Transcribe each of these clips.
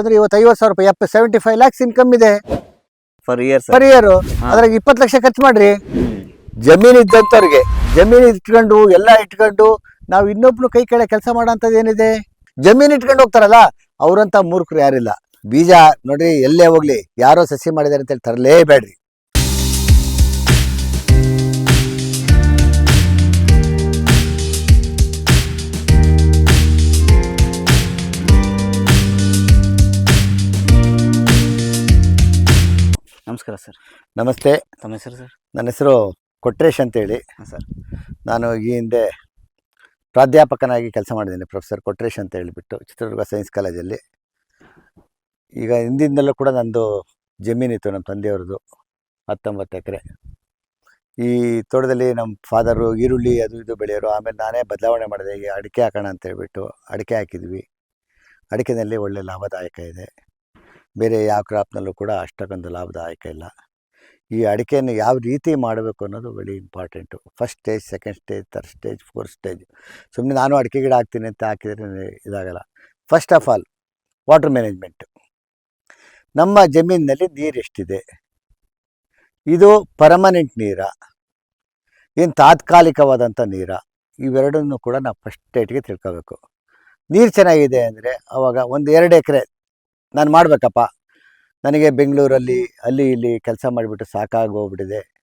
ಅಂದ್ರೆ ಇವತ್ತು ಐವತ್ತು ಸಾವಿರ ರೂಪಾಯಿ ಎಪ್ಪ ಸೆವೆಂಟಿ ಫೈವ್ ಲ್ಯಾಕ್ಸ್ ಇನ್ಕಮ್ ಇದೆ ಫರ್ ಇಯರ್ ಪರ್ ಇಯರ್ ಅದ್ರಾಗ ಇಪ್ಪತ್ತು ಲಕ್ಷ ಖರ್ಚು ಮಾಡ್ರಿ. ಜಮೀನ್ ಇದ್ದಂಥವ್ರಿಗೆ ಜಮೀನ್ ಇಟ್ಕೊಂಡು ಎಲ್ಲ ಇಟ್ಕೊಂಡು ನಾವು ಇನ್ನೊಬ್ನು ಕೈ ಕೆಳಗೆ ಕೆಲಸ ಮಾಡೋಂಥದ್ದು ಏನಿದೆ? ಜಮೀನ್ ಇಟ್ಕೊಂಡು ಹೋಗ್ತಾರಲ್ಲ ಅವರಂತ ಮೂರ್ಖರು ಯಾರಿಲ್ಲ. ಬೀಜ ನೋಡ್ರಿ ಎಲ್ಲೇ ಹೋಗ್ಲಿ ಯಾರೋ ಸಸಿ ಮಾಡಿದಾರೆ ಅಂತೇಳಿ ತರಲೇಬೇಡ್ರಿ. ನಮಸ್ಕಾರ ಸರ್. ನಮಸ್ತೆ. ತಮ್ಮ ಹೆಸರು ಸರ್? ನನ್ನ ಹೆಸರು ಕೊಟ್ರೇಶ್ ಅಂತೇಳಿ. ಹಾಂ ಸರ್. ನಾನು ಈ ಹಿಂದೆ ಪ್ರಾಧ್ಯಾಪಕನಾಗಿ ಕೆಲಸ ಮಾಡಿದ್ದೀನಿ ಪ್ರೊಫೆಸರ್ ಕೊಟ್ರೇಶ್ ಅಂತ ಹೇಳಿಬಿಟ್ಟು ಚಿತ್ರದುರ್ಗ ಸೈನ್ಸ್ ಕಾಲೇಜಲ್ಲಿ. ಈಗ ಹಿಂದಿಂದಲೂ ಕೂಡ ನಂದು ಜಮೀನಿತ್ತು ನಮ್ಮ ತಂದೆಯವ್ರದ್ದು ಹತ್ತೊಂಬತ್ತು ಎಕರೆ. ಈ ತೋಟದಲ್ಲಿ ನಮ್ಮ ಫಾದರು ಈರುಳ್ಳಿ ಅದು ಇದು ಬೆಳೆಯೋರು ಆಮೇಲೆ ನಾನೇ ಬದಲಾವಣೆ ಮಾಡಿದೆ ಈಗ ಅಡಿಕೆ ಹಾಕೋಣ ಅಂತ ಹೇಳ್ಬಿಟ್ಟು ಅಡಿಕೆ ಹಾಕಿದ್ವಿ. ಅಡಿಕೆನಲ್ಲಿ ಒಳ್ಳೆ ಲಾಭದಾಯಕ ಇದೆ. ಬೇರೆ ಯಾವ ಕ್ರಾಪ್ನಲ್ಲೂ ಕೂಡ ಅಷ್ಟಕ್ಕೊಂದು ಲಾಭದಾಯಕ ಇಲ್ಲ. ಈ ಅಡಿಕೆಯನ್ನು ಯಾವ ರೀತಿ ಮಾಡಬೇಕು ಅನ್ನೋದು very important first stage second stage third stage fourth stage ಸುಮ್ಮನೆ ನಾನು ಅಡಿಕೆ ಗಿಡ ಹಾಕ್ತೀನಿ ಅಂತ ಹಾಕಿದರೆ ಇದಾಗಲ್ಲ. First of all water management ನಮ್ಮ ಜಮೀನಿನಲ್ಲಿ ನೀರು ಎಷ್ಟಿದೆ? ಇದು ಪರ್ಮನೆಂಟ್ ನೀರ? ಏನು ತಾತ್ಕಾಲಿಕವಾದಂಥ ನೀರ? ಇವೆರಡನ್ನು ಕೂಡ ನಾವು ಫಸ್ಟ್ ಡೇಟ್ಗೆ ತಿಳ್ಕೋಬೇಕು. ನೀರು ಚೆನ್ನಾಗಿದೆ ಅಂದರೆ ಅವಾಗ ಒಂದು ಎರಡು ಎಕರೆ ನಾನು ಮಾಡಬೇಕಪ್ಪ. ನನಗೆ ಬೆಂಗಳೂರಲ್ಲಿ ಅಲ್ಲಿ ಇಲ್ಲಿ ಕೆಲಸ ಮಾಡಿಬಿಟ್ಟು ಸಾಕಾಗೋಗ್ಬಿಟ್ಟಿದೆ.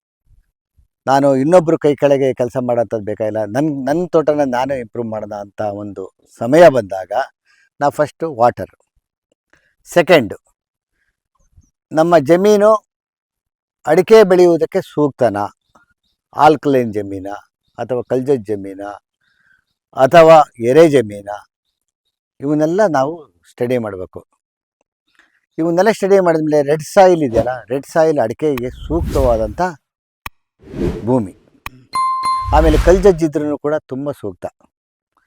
ನಾನು ಇನ್ನೊಬ್ಬರು ಕೈ ಕೆಳಗೆ ಕೆಲಸ ಮಾಡೋಂಥದ್ದು ಬೇಕಾಗಿಲ್ಲ ನನ್ನ ನನ್ನ ತೋಟನ ನಾನೇ ಇಂಪ್ರೂವ್ ಮಾಡೋಣ ಅಂತ ಒಂದು ಸಮಯ ಬಂದಾಗ ನಾ ಫಸ್ಟು ವಾಟರ್ ಸೆಕೆಂಡು ನಮ್ಮ ಜಮೀನು ಅಡಿಕೆ ಬೆಳೆಯುವುದಕ್ಕೆ ಸೂಕ್ತನ? ಆಲ್ಕಲೈನ್ ಜಮೀನ? ಅಥವಾ ಕಲ್ಜದ ಜಮೀನ? ಅಥವಾ ಎರೆ ಜಮೀನ? ಇವನ್ನೆಲ್ಲ ನಾವು ಸ್ಟಡಿ ಮಾಡಬೇಕು. ಇವನ್ನೆಲ್ಲ ಸ್ಟಡಿ ಮಾಡಿದ ಮೇಲೆ ರೆಡ್ ಸಾಯಿಲ್ ಇದೆಯಲ್ಲ ರೆಡ್ ಸಾಯಿಲ್ ಅಡಿಕೆಗೆ ಸೂಕ್ತವಾದಂಥ ಭೂಮಿ. ಆಮೇಲೆ ಕಲ್ಜಜ್ಜಿದ್ರೂ ಕೂಡ ತುಂಬ ಸೂಕ್ತ.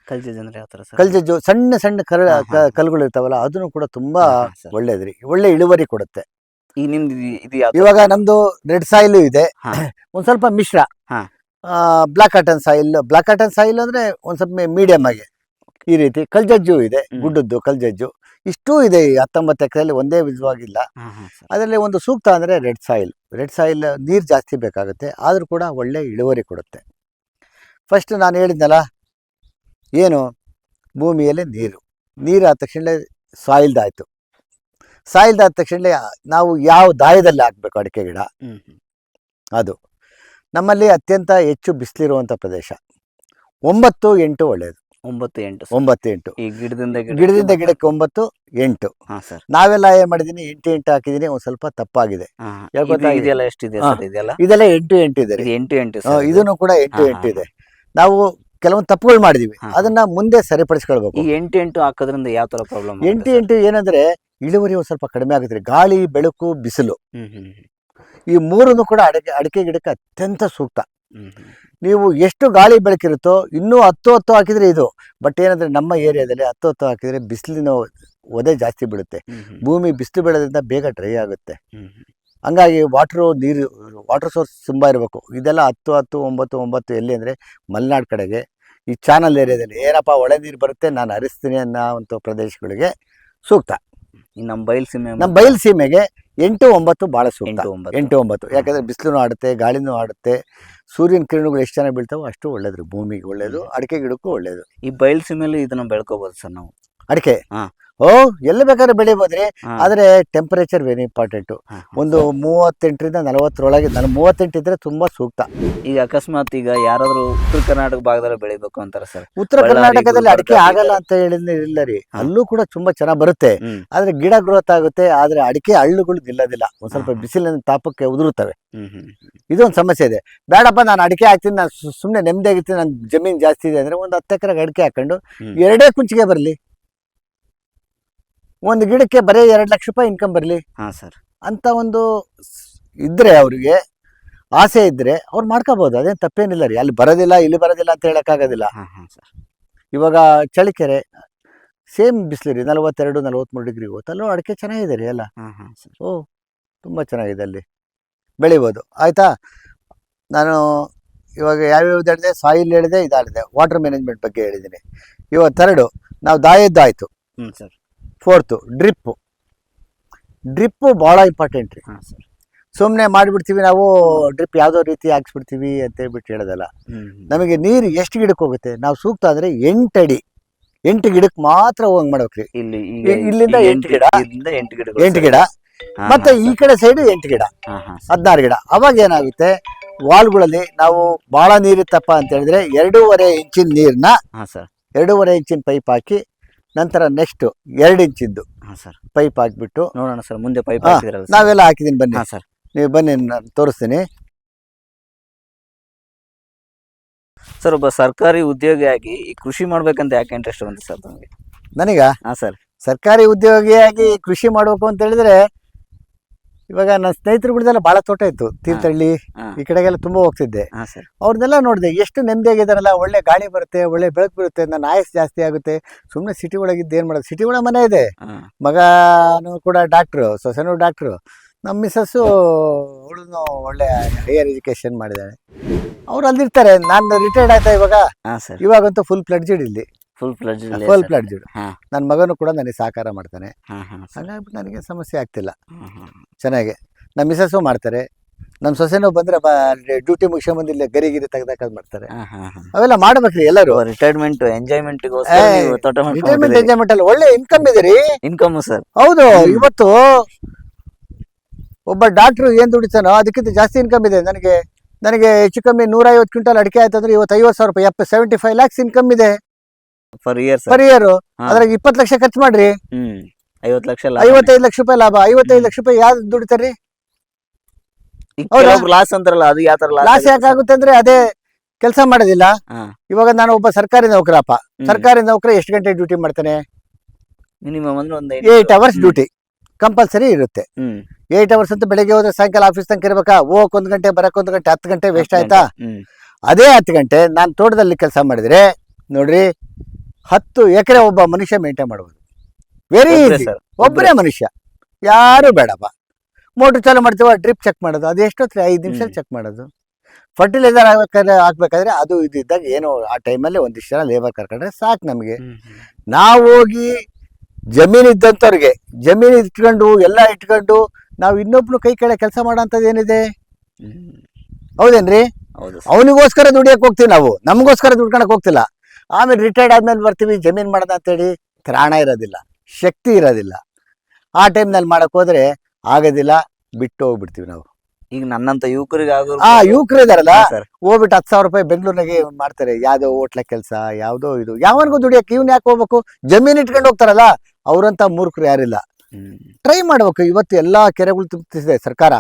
ಕಲ್ಜಜ್ ಅಂದರೆ ಯಾವ ಥರ ಸರ್ ಕಲ್ಜಜ್ಜು ಸಣ್ಣ ಸಣ್ಣ ಕರ. ಕಲ್ಲುಗಳು ಇರ್ತಾವಲ್ಲ ಅದನ್ನು ಕೂಡ ತುಂಬ. ಒಳ್ಳೇದ್ರಿ. ಒಳ್ಳೆ ಇಳುವರಿ ಕೊಡುತ್ತೆ. ಈ ನಿಮ್ದು ಇದು- ಇದು ಯಾವ ಇವಾಗ ನಮ್ದು ರೆಡ್ ಸಾಯಿಲ್ ಇದೆ. ಒಂದು ಒಂದ್ ಸ್ವಲ್ಪ ಮಿಶ್ರ. ಹಾ. Black cotton soil black cotton soil ಅಂದ್ರೆ ಒಂದ್ ಸ್ವಲ್ಪ ಮೀಡಿಯಂ ಆಗಿ. ಈ ರೀತಿ ಕಲ್ಜಜ್ಜು ಇದೆ ಹ್ಮ್. ಗುಡ್ಡದ್ದು ಕಲ್ಜಜ್ಜು ಇಷ್ಟೂ ಇದೆ ಈ ಹತ್ತೊಂಬತ್ತು ಎಕರೆಯಲ್ಲಿ ಒಂದೇ ವಿಧವಾಗಿಲ್ಲ. ಅದರಲ್ಲಿ ಒಂದು ಸೂಕ್ತ ಅಂದರೆ ರೆಡ್ ಸಾಯಿಲ್. ರೆಡ್ ಸಾಯಿಲ್ ನೀರು ಜಾಸ್ತಿ ಬೇಕಾಗುತ್ತೆ. ಆದರೂ ಕೂಡ ಒಳ್ಳೆ ಇಳುವರಿ ಕೊಡುತ್ತೆ. ಫಸ್ಟ್ ನಾನು ಹೇಳಿದ್ನಲ್ಲ ಏನು? ಭೂಮಿಯಲ್ಲಿ ನೀರು. ನೀರು ಆದ ತಕ್ಷಣ ಸಾಯಿಲ್ದಾಯಿತು ಸಾಯಿಲ್ದಾದ ತಕ್ಷಣ ನಾವು ಯಾವ ದಾಯದಲ್ಲಿ ಹಾಕಬೇಕು ಅಡಿಕೆ ಗಿಡ? ಅದು. ನಮ್ಮಲ್ಲಿ ಅತ್ಯಂತ ಹೆಚ್ಚು ಬಿಸಿಲಿರುವಂಥ ಪ್ರದೇಶ. ಒಂಬತ್ತು ಎಂಟು ಒಳ್ಳೆಯದು ಒಂಬತ್ತು ಎಂಟು. ಒಂಬತ್ತು ಎಂಟು. ಈ ಗಿಡದಿಂದ ಗಿಡದಿಂದ ಗಿಡಕ್ಕೆ ಒಂಬತ್ತು ಎಂಟು. ಹಾಂ ಸರ್. ನಾವೆಲ್ಲ ಏನ್ ಮಾಡಿದೀನಿ ಎಂಟು ಎಂಟು ಹಾಕಿದೀನಿ ಒಂದ್ ಸ್ವಲ್ಪ ತಪ್ಪಾಗಿದೆ? ಇದೆಲ್ಲ ಎಷ್ಟಿದೆ ಹಾ. ಸರ್ ಇದೆಲ್ಲ? ಇದೆಲ್ಲ ಎಂಟು ಎಂಟು ಇದೆ. ರೀ. ಎಂಟು ಎಂಟು ಆ. ಇದನ್ನು ಕೂಡ ಎಂಟು ಹಾ, ಎಂಟು ಹಾ, ಇದೆ. ನಾವು ಕೆಲವೊಂದು ತಪ್ಪುಗಳು ಮಾಡಿದೀವಿ. ಹಾ. ಅದನ್ನ ಮುಂದೆ ಸರಿಪಡಿಸ್ಕೊಳ್ಬೇಕು. ಈ ಎಂಟು ಎಂಟು ಹಾಕೋದ್ರಿಂದ ಯಾವ ತರ ಪ್ರಾಬ್ಲಮ್ ಎಂಟು ಎಂಟು ಏನಂದ್ರೆ ಇಳುವರಿ ಒಂದ್ ಸ್ವಲ್ಪ ಕಡಿಮೆ ಆಗುತ್ತೆ. ರೀ ಗಾಳಿ ಬೆಳಕು ಬಿಸಿಲು. ಈ ಮೂರನ್ನು ಕೂಡ ಅಡಕೆ ಅಡಕೆ ಗಿಡಕ್ಕೆ ಅತ್ಯಂತ ಸೂಕ್ತ. ನೀವು ಎಷ್ಟು ಗಾಳಿ ಬೆಳಕಿರುತ್ತೋ ಇನ್ನೂ ಹತ್ತು ಹತ್ತು ಹಾಕಿದರೆ ಇದು. ಬಟ್ ಏನಂದರೆ ನಮ್ಮ ಏರಿಯಾದಲ್ಲಿ ಹತ್ತು ಹತ್ತು ಹಾಕಿದರೆ ಬಿಸಿಲಿನ ಒದೆ ಜಾಸ್ತಿ ಬೀಳುತ್ತೆ. ಹ್ಞೂ ಭೂಮಿ ಬಿಸಿಲು ಬೆಳೆದ್ರಿಂದ ಬೇಗ ಡ್ರೈ ಆಗುತ್ತೆ. ಹಂಗಾಗಿ ವಾಟ್ರು ನೀರು ವಾಟರ್ ಸೋರ್ಸ್ ತುಂಬ ಇರಬೇಕು. ಇದೆಲ್ಲ ಹತ್ತು ಹತ್ತು ಒಂಬತ್ತು ಒಂಬತ್ತು ಎಲ್ಲಿ ಅಂದರೆ ಮಲೆನಾಡು ಕಡೆಗೆ. ಈ ಚಾನಲ್ ಏರಿಯಾದಲ್ಲಿ ಏನಪ್ಪ ಒಳೆ ನೀರು ಬರುತ್ತೆ ನಾನು ಹರಿಸ್ತೀನಿ ಅನ್ನೋ ಪ್ರದೇಶಗಳಿಗೆ ಸೂಕ್ತ. ಈ ನಮ್ಮ ಬಯಲು ಸೀಮೆ ನಮ್ಮ ಬಯಲು ಸೀಮೆಗೆ ಎಂಟು ಒಂಬತ್ತು ಭಾಳ ಸೂಕ್ತ. ಎಂಟು ಒಂಬತ್ತು. ಎಂಟು ಒಂಬತ್ತು. ಯಾಕಂದರೆ ಬಿಸಿಲು ಆಡುತ್ತೆ ಗಾಳಿನೂ ಆಡುತ್ತೆ ಸೂರ್ಯನ ಕಿರಣಗಳು ಎಷ್ಟು ಚೆನ್ನಾಗಿ ಬೀಳ್ತಾವೋ ಅಷ್ಟು ಒಳ್ಳೇದು ಭೂಮಿಗೆ ಒಳ್ಳೇದು ಅಡಿಕೆ ಗಿಡಕ್ಕೂ ಒಳ್ಳೇದು. ಈ ಬಯಲು ಸೀಮೆಯಲ್ಲಿ ಇದನ್ನು ಬೆಳ್ಕೋಬೋದು ಸರ್ ನಾವು. ಅಡಿಕೆ? ಹಾ. ಓ ಎಲ್ಲಿ ಬೇಕಾದ್ರೆ ಬೆಳಿಬೋದ್ರಿ ಆದ್ರೆ ಟೆಂಪರೇಚರ್ ವೆರಿ ಇಂಪಾರ್ಟೆಂಟ್. ಒಂದು ಮೂವತ್ತೆಂಟರಿಂದ ನಲವತ್ತರೊಳಗೆ ನಾನು ಮೂವತ್ತೆಂಟು ಇದ್ರೆ ತುಂಬಾ ಸೂಕ್ತ. ಈಗ ಅಕಸ್ಮಾತ್ ಈಗ ಯಾರಾದ್ರೂ ಉತ್ತರ ಕರ್ನಾಟಕ ಭಾಗದಲ್ಲಿ ಬೆಳಿಬೇಕು ಅಂತಾರೆ ಸರ್. ಉತ್ತರ ಕರ್ನಾಟಕದಲ್ಲಿ ಅಡಿಕೆ ಆಗಲ್ಲ ಅಂತ ಹೇಳಿದ್ರೆ ಇಲ್ಲ ರೀ. ಅಲ್ಲೂ ಕೂಡ ತುಂಬಾ ಚೆನ್ನಾಗಿ ಬರುತ್ತೆ. ಆದ್ರೆ ಗಿಡ ಗ್ರೋತ್ ಆಗುತ್ತೆ ಆದ್ರೆ ಅಡಿಕೆ ಹಳ್ಳುಗಳು ನಿಲ್ಲೋದಿಲ್ಲ. ಒಂದ್ ಸ್ವಲ್ಪ. ಬಿಸಿಲಿನ ತಾಪಕ್ಕೆ ಉದುರುತ್ತವೆ. ಇದೊಂದು ಸಮಸ್ಯೆ ಇದೆ. ಬೇಡಪ್ಪ ನಾನು ಅಡಿಕೆ ಹಾಕ್ತೀನಿ ನಾನು ಸುಮ್ಮನೆ ನೆಮ್ಮದಿಯಾಗಿರ್ತೀನಿ ನನ್ನ ಜಮೀನು ಜಾಸ್ತಿ ಇದೆ ಅಂದ್ರೆ ಒಂದು ಹತ್ತು ಎಕರೆಗೆ ಅಡಿಕೆ ಹಾಕೊಂಡು ಎರಡೇ ಕುಂಚಿಗೆ ಬರಲಿ. ಒಂದು ಗಿಡಕ್ಕೆ ಬರೀ ಎರಡು ಲಕ್ಷ ರೂಪಾಯಿ ಇನ್ಕಮ್ ಬರಲಿ? ಹಾಂ ಸರ್. ಅಂತ ಒಂದು ಇದ್ರೆ ಅವರಿಗೆ ಆಸೆ ಇದ್ರೆ ಅವ್ರು ಮಾಡ್ಕೋಬಹುದು ಅದೇನು ತಪ್ಪೇನಿಲ್ಲ ರೀ. ಅಲ್ಲಿ ಬರೋದಿಲ್ಲ ಇಲ್ಲಿ ಬರೋದಿಲ್ಲ ಅಂತ ಹೇಳೋಕ್ಕಾಗೋದಿಲ್ಲ. ಹಾಂ ಹಾಂ ಸರ್. ಇವಾಗ ಚಳಿಕೆರೆ ಸೇಮ್ ಬಿಸಿಲು ರೀ ನಲವತ್ತೆರಡು ನಲವತ್ತ್ಮೂರು ಡಿಗ್ರಿ ಹೋಗುತ್ತೆ ಅಲ್ಲೂ ಅಡಿಕೆ ಚೆನ್ನಾಗಿದೆ ರೀ ಅಲ್ಲ ಹಾಂ ಹಾ ಸರ್. ಓ ತುಂಬ ಚೆನ್ನಾಗಿದೆ ಅಲ್ಲಿ. ಬೆಳಿಬೋದು. ಆಯಿತಾ? ನಾನು ಇವಾಗ ಯಾವ್ಯಾವ್ದು ಹೇಳಿದೆ ಸಾಯಿಲ್ ಹೇಳಿದೆ ಇದಾಡಿದೆ ವಾಟರ್ ಮ್ಯಾನೇಜ್ಮೆಂಟ್ ಬಗ್ಗೆ ಹೇಳಿದ್ದೀನಿ. ಇವಾಗ ಥರ್ಡು ನಾವು ದಾಯದ್ದು ಆಯಿತು. ಹ್ಮ್ ಸರ್. ಫೋರ್ತು ಡ್ರಿಪ್ಪು ಡ್ರಿಪ್ಪು ಭಾಳ ಇಂಪಾರ್ಟೆಂಟ್ ರೀ. ಹಾ ಸರ್. ಸುಮ್ಮನೆ ಮಾಡಿಬಿಡ್ತೀವಿ ನಾವು ಡ್ರಿಪ್ ಯಾವುದೋ ರೀತಿ ಹಾಕ್ಸ್ಬಿಡ್ತೀವಿ ಅಂತ ಹೇಳ್ಬಿಟ್ಟು ಹೇಳೋದಲ್ಲ. ನಮಗೆ ನೀರು ಎಷ್ಟು ಗಿಡಕ್ಕೆ ಹೋಗುತ್ತೆ? ನಾವು ಸೂಕ್ತ ಅಂದರೆ ಎಂಟು ಅಡಿ. ಎಂಟು ಗಿಡಕ್ಕೆ ಮಾತ್ರ ಹೋಗಂಗೆ ಮಾಡ್ಬೇಕ್ರಿ ಇಲ್ಲಿ ಇಲ್ಲಿಂದ ಎಂಟು ಗಿಡ. ಎಂಟು ಗಿಡ ಎಂಟು ಗಿಡ. ಮತ್ತೆ ಈ ಕಡೆ ಸೈಡ್ ಎಂಟು ಗಿಡ. ಹದಿನಾರು ಗಿಡ. ಅವಾಗ ಏನಾಗುತ್ತೆ? ವಾಲ್ಗಳಲ್ಲಿ ನಾವು ಭಾಳ ನೀರಿತ್ತಪ್ಪ ಅಂತ ಹೇಳಿದ್ರೆ ಎರಡೂವರೆ ಇಂಚಿನ ನೀರನ್ನ ಎರಡೂವರೆ ಇಂಚಿನ ಪೈಪ್ ಹಾಕಿ ನಂತರ ನೆಕ್ಸ್ಟ್ ಎರಡು ಇಂಚಿದ್ದು ಹಾ ಸರ್ ಪೈಪ್ ಹಾಕ್ಬಿಟ್ಟು ನೋಡೋಣ ಸರ್ ಮುಂದೆ ಪೈಪ್ ಹಾಕಿದ್ರಲ್ಲ. ನಾವೆಲ್ಲ ಹಾಕಿದ್ದೀನಿ ಬನ್ನಿ. ಹಾ ಸರ್ ನೀವು ಬನ್ನಿ ನಾನು ತೋರಿಸ್ತೀನಿ. ಸರ್ ಒಬ್ಬ ಸರ್ಕಾರಿ ಉದ್ಯೋಗಿಯಾಗಿ ಈ ಕೃಷಿ ಮಾಡ್ಬೇಕಂತ ಯಾಕೆ ಇಂಟ್ರೆಸ್ಟ್ ಬಂತು ಸರ್ ನನಗೆ ನನಗ? ಹಾ ಸರ್ ಸರ್ಕಾರಿ ಉದ್ಯೋಗಿಯಾಗಿ ಕೃಷಿ ಮಾಡಬೇಕು ಅಂತ ಹೇಳಿದ್ರೆ ಇವಾಗ ನನ್ನ ಸ್ನೇಹಿತರು ಬಿಡದೆಲ್ಲ ಭಾಳ ತೋಟ ಇತ್ತು ತೀರ್ಥಹಳ್ಳಿ. ಈ ಕಡೆಗೆಲ್ಲ ತುಂಬ ಹೋಗ್ತಿದ್ದೆ. ಹಾ ಸರ್. ಅವ್ರನ್ನೆಲ್ಲ ನೋಡಿದೆ ಎಷ್ಟು ನೆಮ್ಮದಿಯಾಗಿದ್ದಾರಲ್ಲ ಒಳ್ಳೆ ಗಾಳಿ ಬರುತ್ತೆ ಒಳ್ಳೆ ಬೆಳಕು ಬರುತ್ತೆ ನನ್ನ ಆಯಸ್ ಜಾಸ್ತಿ ಆಗುತ್ತೆ. ಸುಮ್ಮನೆ ಸಿಟಿ ಒಳಗಿದ್ದು ಏನು ಮಾಡೋದು? ಸಿಟಿ ಒಳಗೆ ಮನೆ ಇದೆ. ಮಗನು ಕೂಡ ಡಾಕ್ಟ್ರು ಸೊಸೆನೂ ಡಾಕ್ಟ್ರು ನಮ್ಮ ಮಿಸ್ಸಸ್ಸು ಅವಳು ಒಳ್ಳೆ ಹೈಯರ್ ಎಜುಕೇಷನ್ ಮಾಡಿದ್ದಾಳೆ. ಅವ್ರು ಅಲ್ಲಿರ್ತಾರೆ ನಾನು ರಿಟೈರ್ಡ್ ಆಯ್ತಾ ಇವಾಗ? ಹಾ ಸರ್. ಇವಾಗಂತೂ ಫುಲ್ ಪ್ಲಡ್ಜೆಡ್ ಇಲ್ಲಿ. ಫುಲ್ ಫುಲ್ ಹಾ. ನನ್ನ ಮಗನೂ ಕೂಡ ನನಗೆ ಸಹಕಾರ ಮಾಡ್ತಾನೆ. ಹಾ ಹಾ ಸರ್. ನನಗೆ ಸಮಸ್ಯೆ ಆಗ್ತಿಲ್ಲ. ಚೆನ್ನಾಗೆ ಹಾ ಚೆನ್ನಾಗಿ. ನಮ್ಮ ಮಿಸಸ್ಸು ಮಾಡ್ತಾರೆ. ನಮ್ಮ ಸೊಸೆನೂ ಬಂದರೆ ಬ ಡ್ಯೂಟಿ ಮುಗಿಸ್ಕೊಂಬಂದು ಇಲ್ಲಿ ಗರಿ ಗಿರಿ ತೆಗ್ದಾಕದ್ ಮಾಡ್ತಾರೆ. ಹಾ ಹಾ ಹಾ. ಅವೆಲ್ಲ ಮಾಡ್ಬೇಕ್ರಿ ಎಲ್ಲರೂ. ರಿಟೈರ್ಮೆಂಟ್ ಎಂಜಾಯ್ಮೆಂಟ್ ಏ, ತೋಟ ರಿಟೈರ್ಮೆಂಟ್ ಎಂಜಾಯ್ಮೆಂಟ್ ಅಲ್ಲಿ ಒಳ್ಳೆ ಇನ್ಕಮ್ ಇದೆ ರೀ ಇನ್ಕಮ್ ಸರ್ ಹೌದು ಇವತ್ತು ಒಬ್ಬ ಡಾಕ್ಟ್ರು ಏನ್ ದುಡಿತಾನೋ ಅದಕ್ಕಿಂತ ಜಾಸ್ತಿ ಇನ್ಕಮ್ ಇದೆ. ನನಗೆ ನನಗೆ ಹೆಚ್ಚು ಕಮ್ಮಿ ನೂರೈವತ್ತು ಕ್ವಿಂಟಲ್ ಅಡಿಕೆ ಆಯ್ತು ಅಂದ್ರೆ ಇವತ್ತು ಐವತ್ತು ಸಾವಿರ ರೂಪಾಯಿ ಎಪ್ಪ ಸೆವೆಂಟಿ ಫೈವ್ ಲ್ಯಾಕ್ಸ್ ಇನ್ಕಮ್ ಇದೆ. Per year sir per year ಹಾ. ಅದ್ರಾಗ ಇಪ್ಪತ್ತು ಲಕ್ಷ ಖರ್ಚು ಮಾಡ್ರಿ. ಹ್ಮ್. ಐವತ್ತು ಲಕ್ಷ ಐವತ್ತೈದು ಲಕ್ಷ ರೂಪಾಯಿ ಲಾಭ. ಐವತ್ತೈದು ಲಕ್ಷ ರೂಪಾಯಿ ಯಾವ್ದು ದುಡಿತಾರ್ರಿ ಹೌದಾ? ಲಾಸ್ ಅಂತಾರಲ್ಲ ಅದು ಯಾವ ತರ ಲಾಸ್ ಯಾಕಾಗುತ್ತೆ ಅಂದ್ರೆ ಅದೇ ಕೆಲಸ ಮಾಡೋದಿಲ್ಲ. ಹಾ. ಇವಾಗ ನಾನು ಒಬ್ಬ ಸರ್ಕಾರಿ ನೌಕರಪ್ಪ. ಸರ್ಕಾರಿ ನೌಕರ ಎಷ್ಟು ಗಂಟೆ ಡ್ಯೂಟಿ ಮಾಡ್ತಾನೆ? ಮಿನಿಮಮ್ ಅಂದ್ರೆ ಒಂದು ಏಟ್ ಅವರ್ಸ್ ಡ್ಯೂಟಿ. ಕಂಪಲ್ಸರಿ ಇರುತ್ತೆ. ಹ್ಮ್. ಏಟ್ ಅವರ್ಸ್ ಅಂತ ಬೆಳಗ್ಗೆ ಹೋದ್ರೆ ಸಾಯಂಕಾಲ ಆಫೀಸ್ ತನಕ ಇರ್ಬೇಕಾ? ಹೋಗಕ್ ಒಂದ್ ಗಂಟೆ ಬರಕ್ ಒಂದ್ ಗಂಟೆ ಹತ್ತು ಗಂಟೆ ವೇಸ್ಟ್ ಆಯ್ತಾ? ಹ್ಮ್. ಅದೇ ಹತ್ತು ಗಂಟೆ ನಾನು ತೋಟದಲ್ಲಿ ಕೆಲಸ ಮಾಡಿದ್ರೆ ನೋಡ್ರಿ ಹತ್ತು ಎಕರೆ ಒಬ್ಬ ಮನುಷ್ಯ ಮೇಂಟೈನ್ ಮಾಡ್ಬೋದು. ವೆರಿ ಈಸಿ ಒಬ್ಬರೇ ಮನುಷ್ಯ. ಯಾರು ಬೇಡಪ್ಪ. ಮೋಟ್ರ್ ಚಾಲು ಮಾಡ್ತೀವ ಡ್ರಿಪ್ ಚೆಕ್ ಮಾಡೋದು ಅದು ಎಷ್ಟೊತ್ತು ಐದು ನಿಮಿಷ. ಚೆಕ್ ಮಾಡೋದು. ಫರ್ಟಿಲೈಸರ್ ಹಾಕ್ಬೇಕಾದ್ರೆ ಹಾಕ್ಬೇಕಾದ್ರೆ ಅದು ಇದು ಇದ್ದಾಗ ಏನೋ ಆ ಟೈಮಲ್ಲಿ ಒಂದಿಷ್ಟು ಜನ ಲೇಬರ್ ಕರ್ಕೊಂಡ್ರೆ ಸಾಕು ನಮಗೆ. ನಾವು ಹೋಗಿ ಜಮೀನು ಇದ್ದಂಥವ್ರಿಗೆ ಜಮೀನು ಇಟ್ಕೊಂಡು ಎಲ್ಲ ಇಟ್ಕೊಂಡು ನಾವು ಇನ್ನೊಬ್ನು ಕೈ ಕೆಳಗೆ ಕೆಲಸ ಮಾಡೋಂಥದ್ದು ಏನಿದೆ? ಹೌದೇನ್ರಿ? ಅವನಿಗೋಸ್ಕರ ದುಡಿಯಕ್ಕೆ ಹೋಗ್ತೀವಿ ನಾವು. ನಮಗೋಸ್ಕರ ದುಡ್ಕೊಳಕ್ಕೆ ಹೋಗ್ತಿಲ್ಲ. ಆಮೇಲೆ ರಿಟೈರ್ಡ್ ಆದ್ಮೇಲೆ ಬರ್ತೀವಿ ಜಮೀನ್ ಮಾಡೋದ ಅಂತೇಳಿ ತ್ರಾಣ ಇರೋದಿಲ್ಲ ಶಕ್ತಿ ಇರೋದಿಲ್ಲ. ಆ ಟೈಮ್ನಲ್ಲಿ ಮಾಡಕ್ ಹೋದ್ರೆ ಆಗೋದಿಲ್ಲ ಬಿಟ್ಟು ಹೋಗ್ಬಿಡ್ತೀವಿ ನಾವು. ಈಗ ನನ್ನಂತ ಯುವಕರಿಗೆ ಆ ಯುವಕರು ಇದಾರಲ್ಲ ಹೋಗ್ಬಿಟ್ಟು ಹತ್ತು ಸಾವಿರ ರೂಪಾಯಿ ಬೆಂಗಳೂರಿನಾಗೆ ಮಾಡ್ತಾರೆ ಯಾವ್ದೋ ಹೋಟ್ಲ ಕೆಲಸ ಯಾವ್ದೋ ಇದು. ಯಾವನಿಗೂ ದುಡಿಯಕ್ಕೆ ಇವ್ನು ಯಾಕೆ ಹೋಗ್ಬೇಕು? ಜಮೀನ್ ಇಟ್ಕೊಂಡು ಹೋಗ್ತಾರಲ್ಲ ಅವ್ರಂತ ಮೂರ್ಖರು ಯಾರಿಲ್ಲ. ಟ್ರೈ ಮಾಡ್ಬೇಕು ಇವತ್ತು ಎಲ್ಲಾ ಕೆರೆಗಳು ತುಂಬಿಸ್ತಿದೆ ಸರ್ಕಾರ.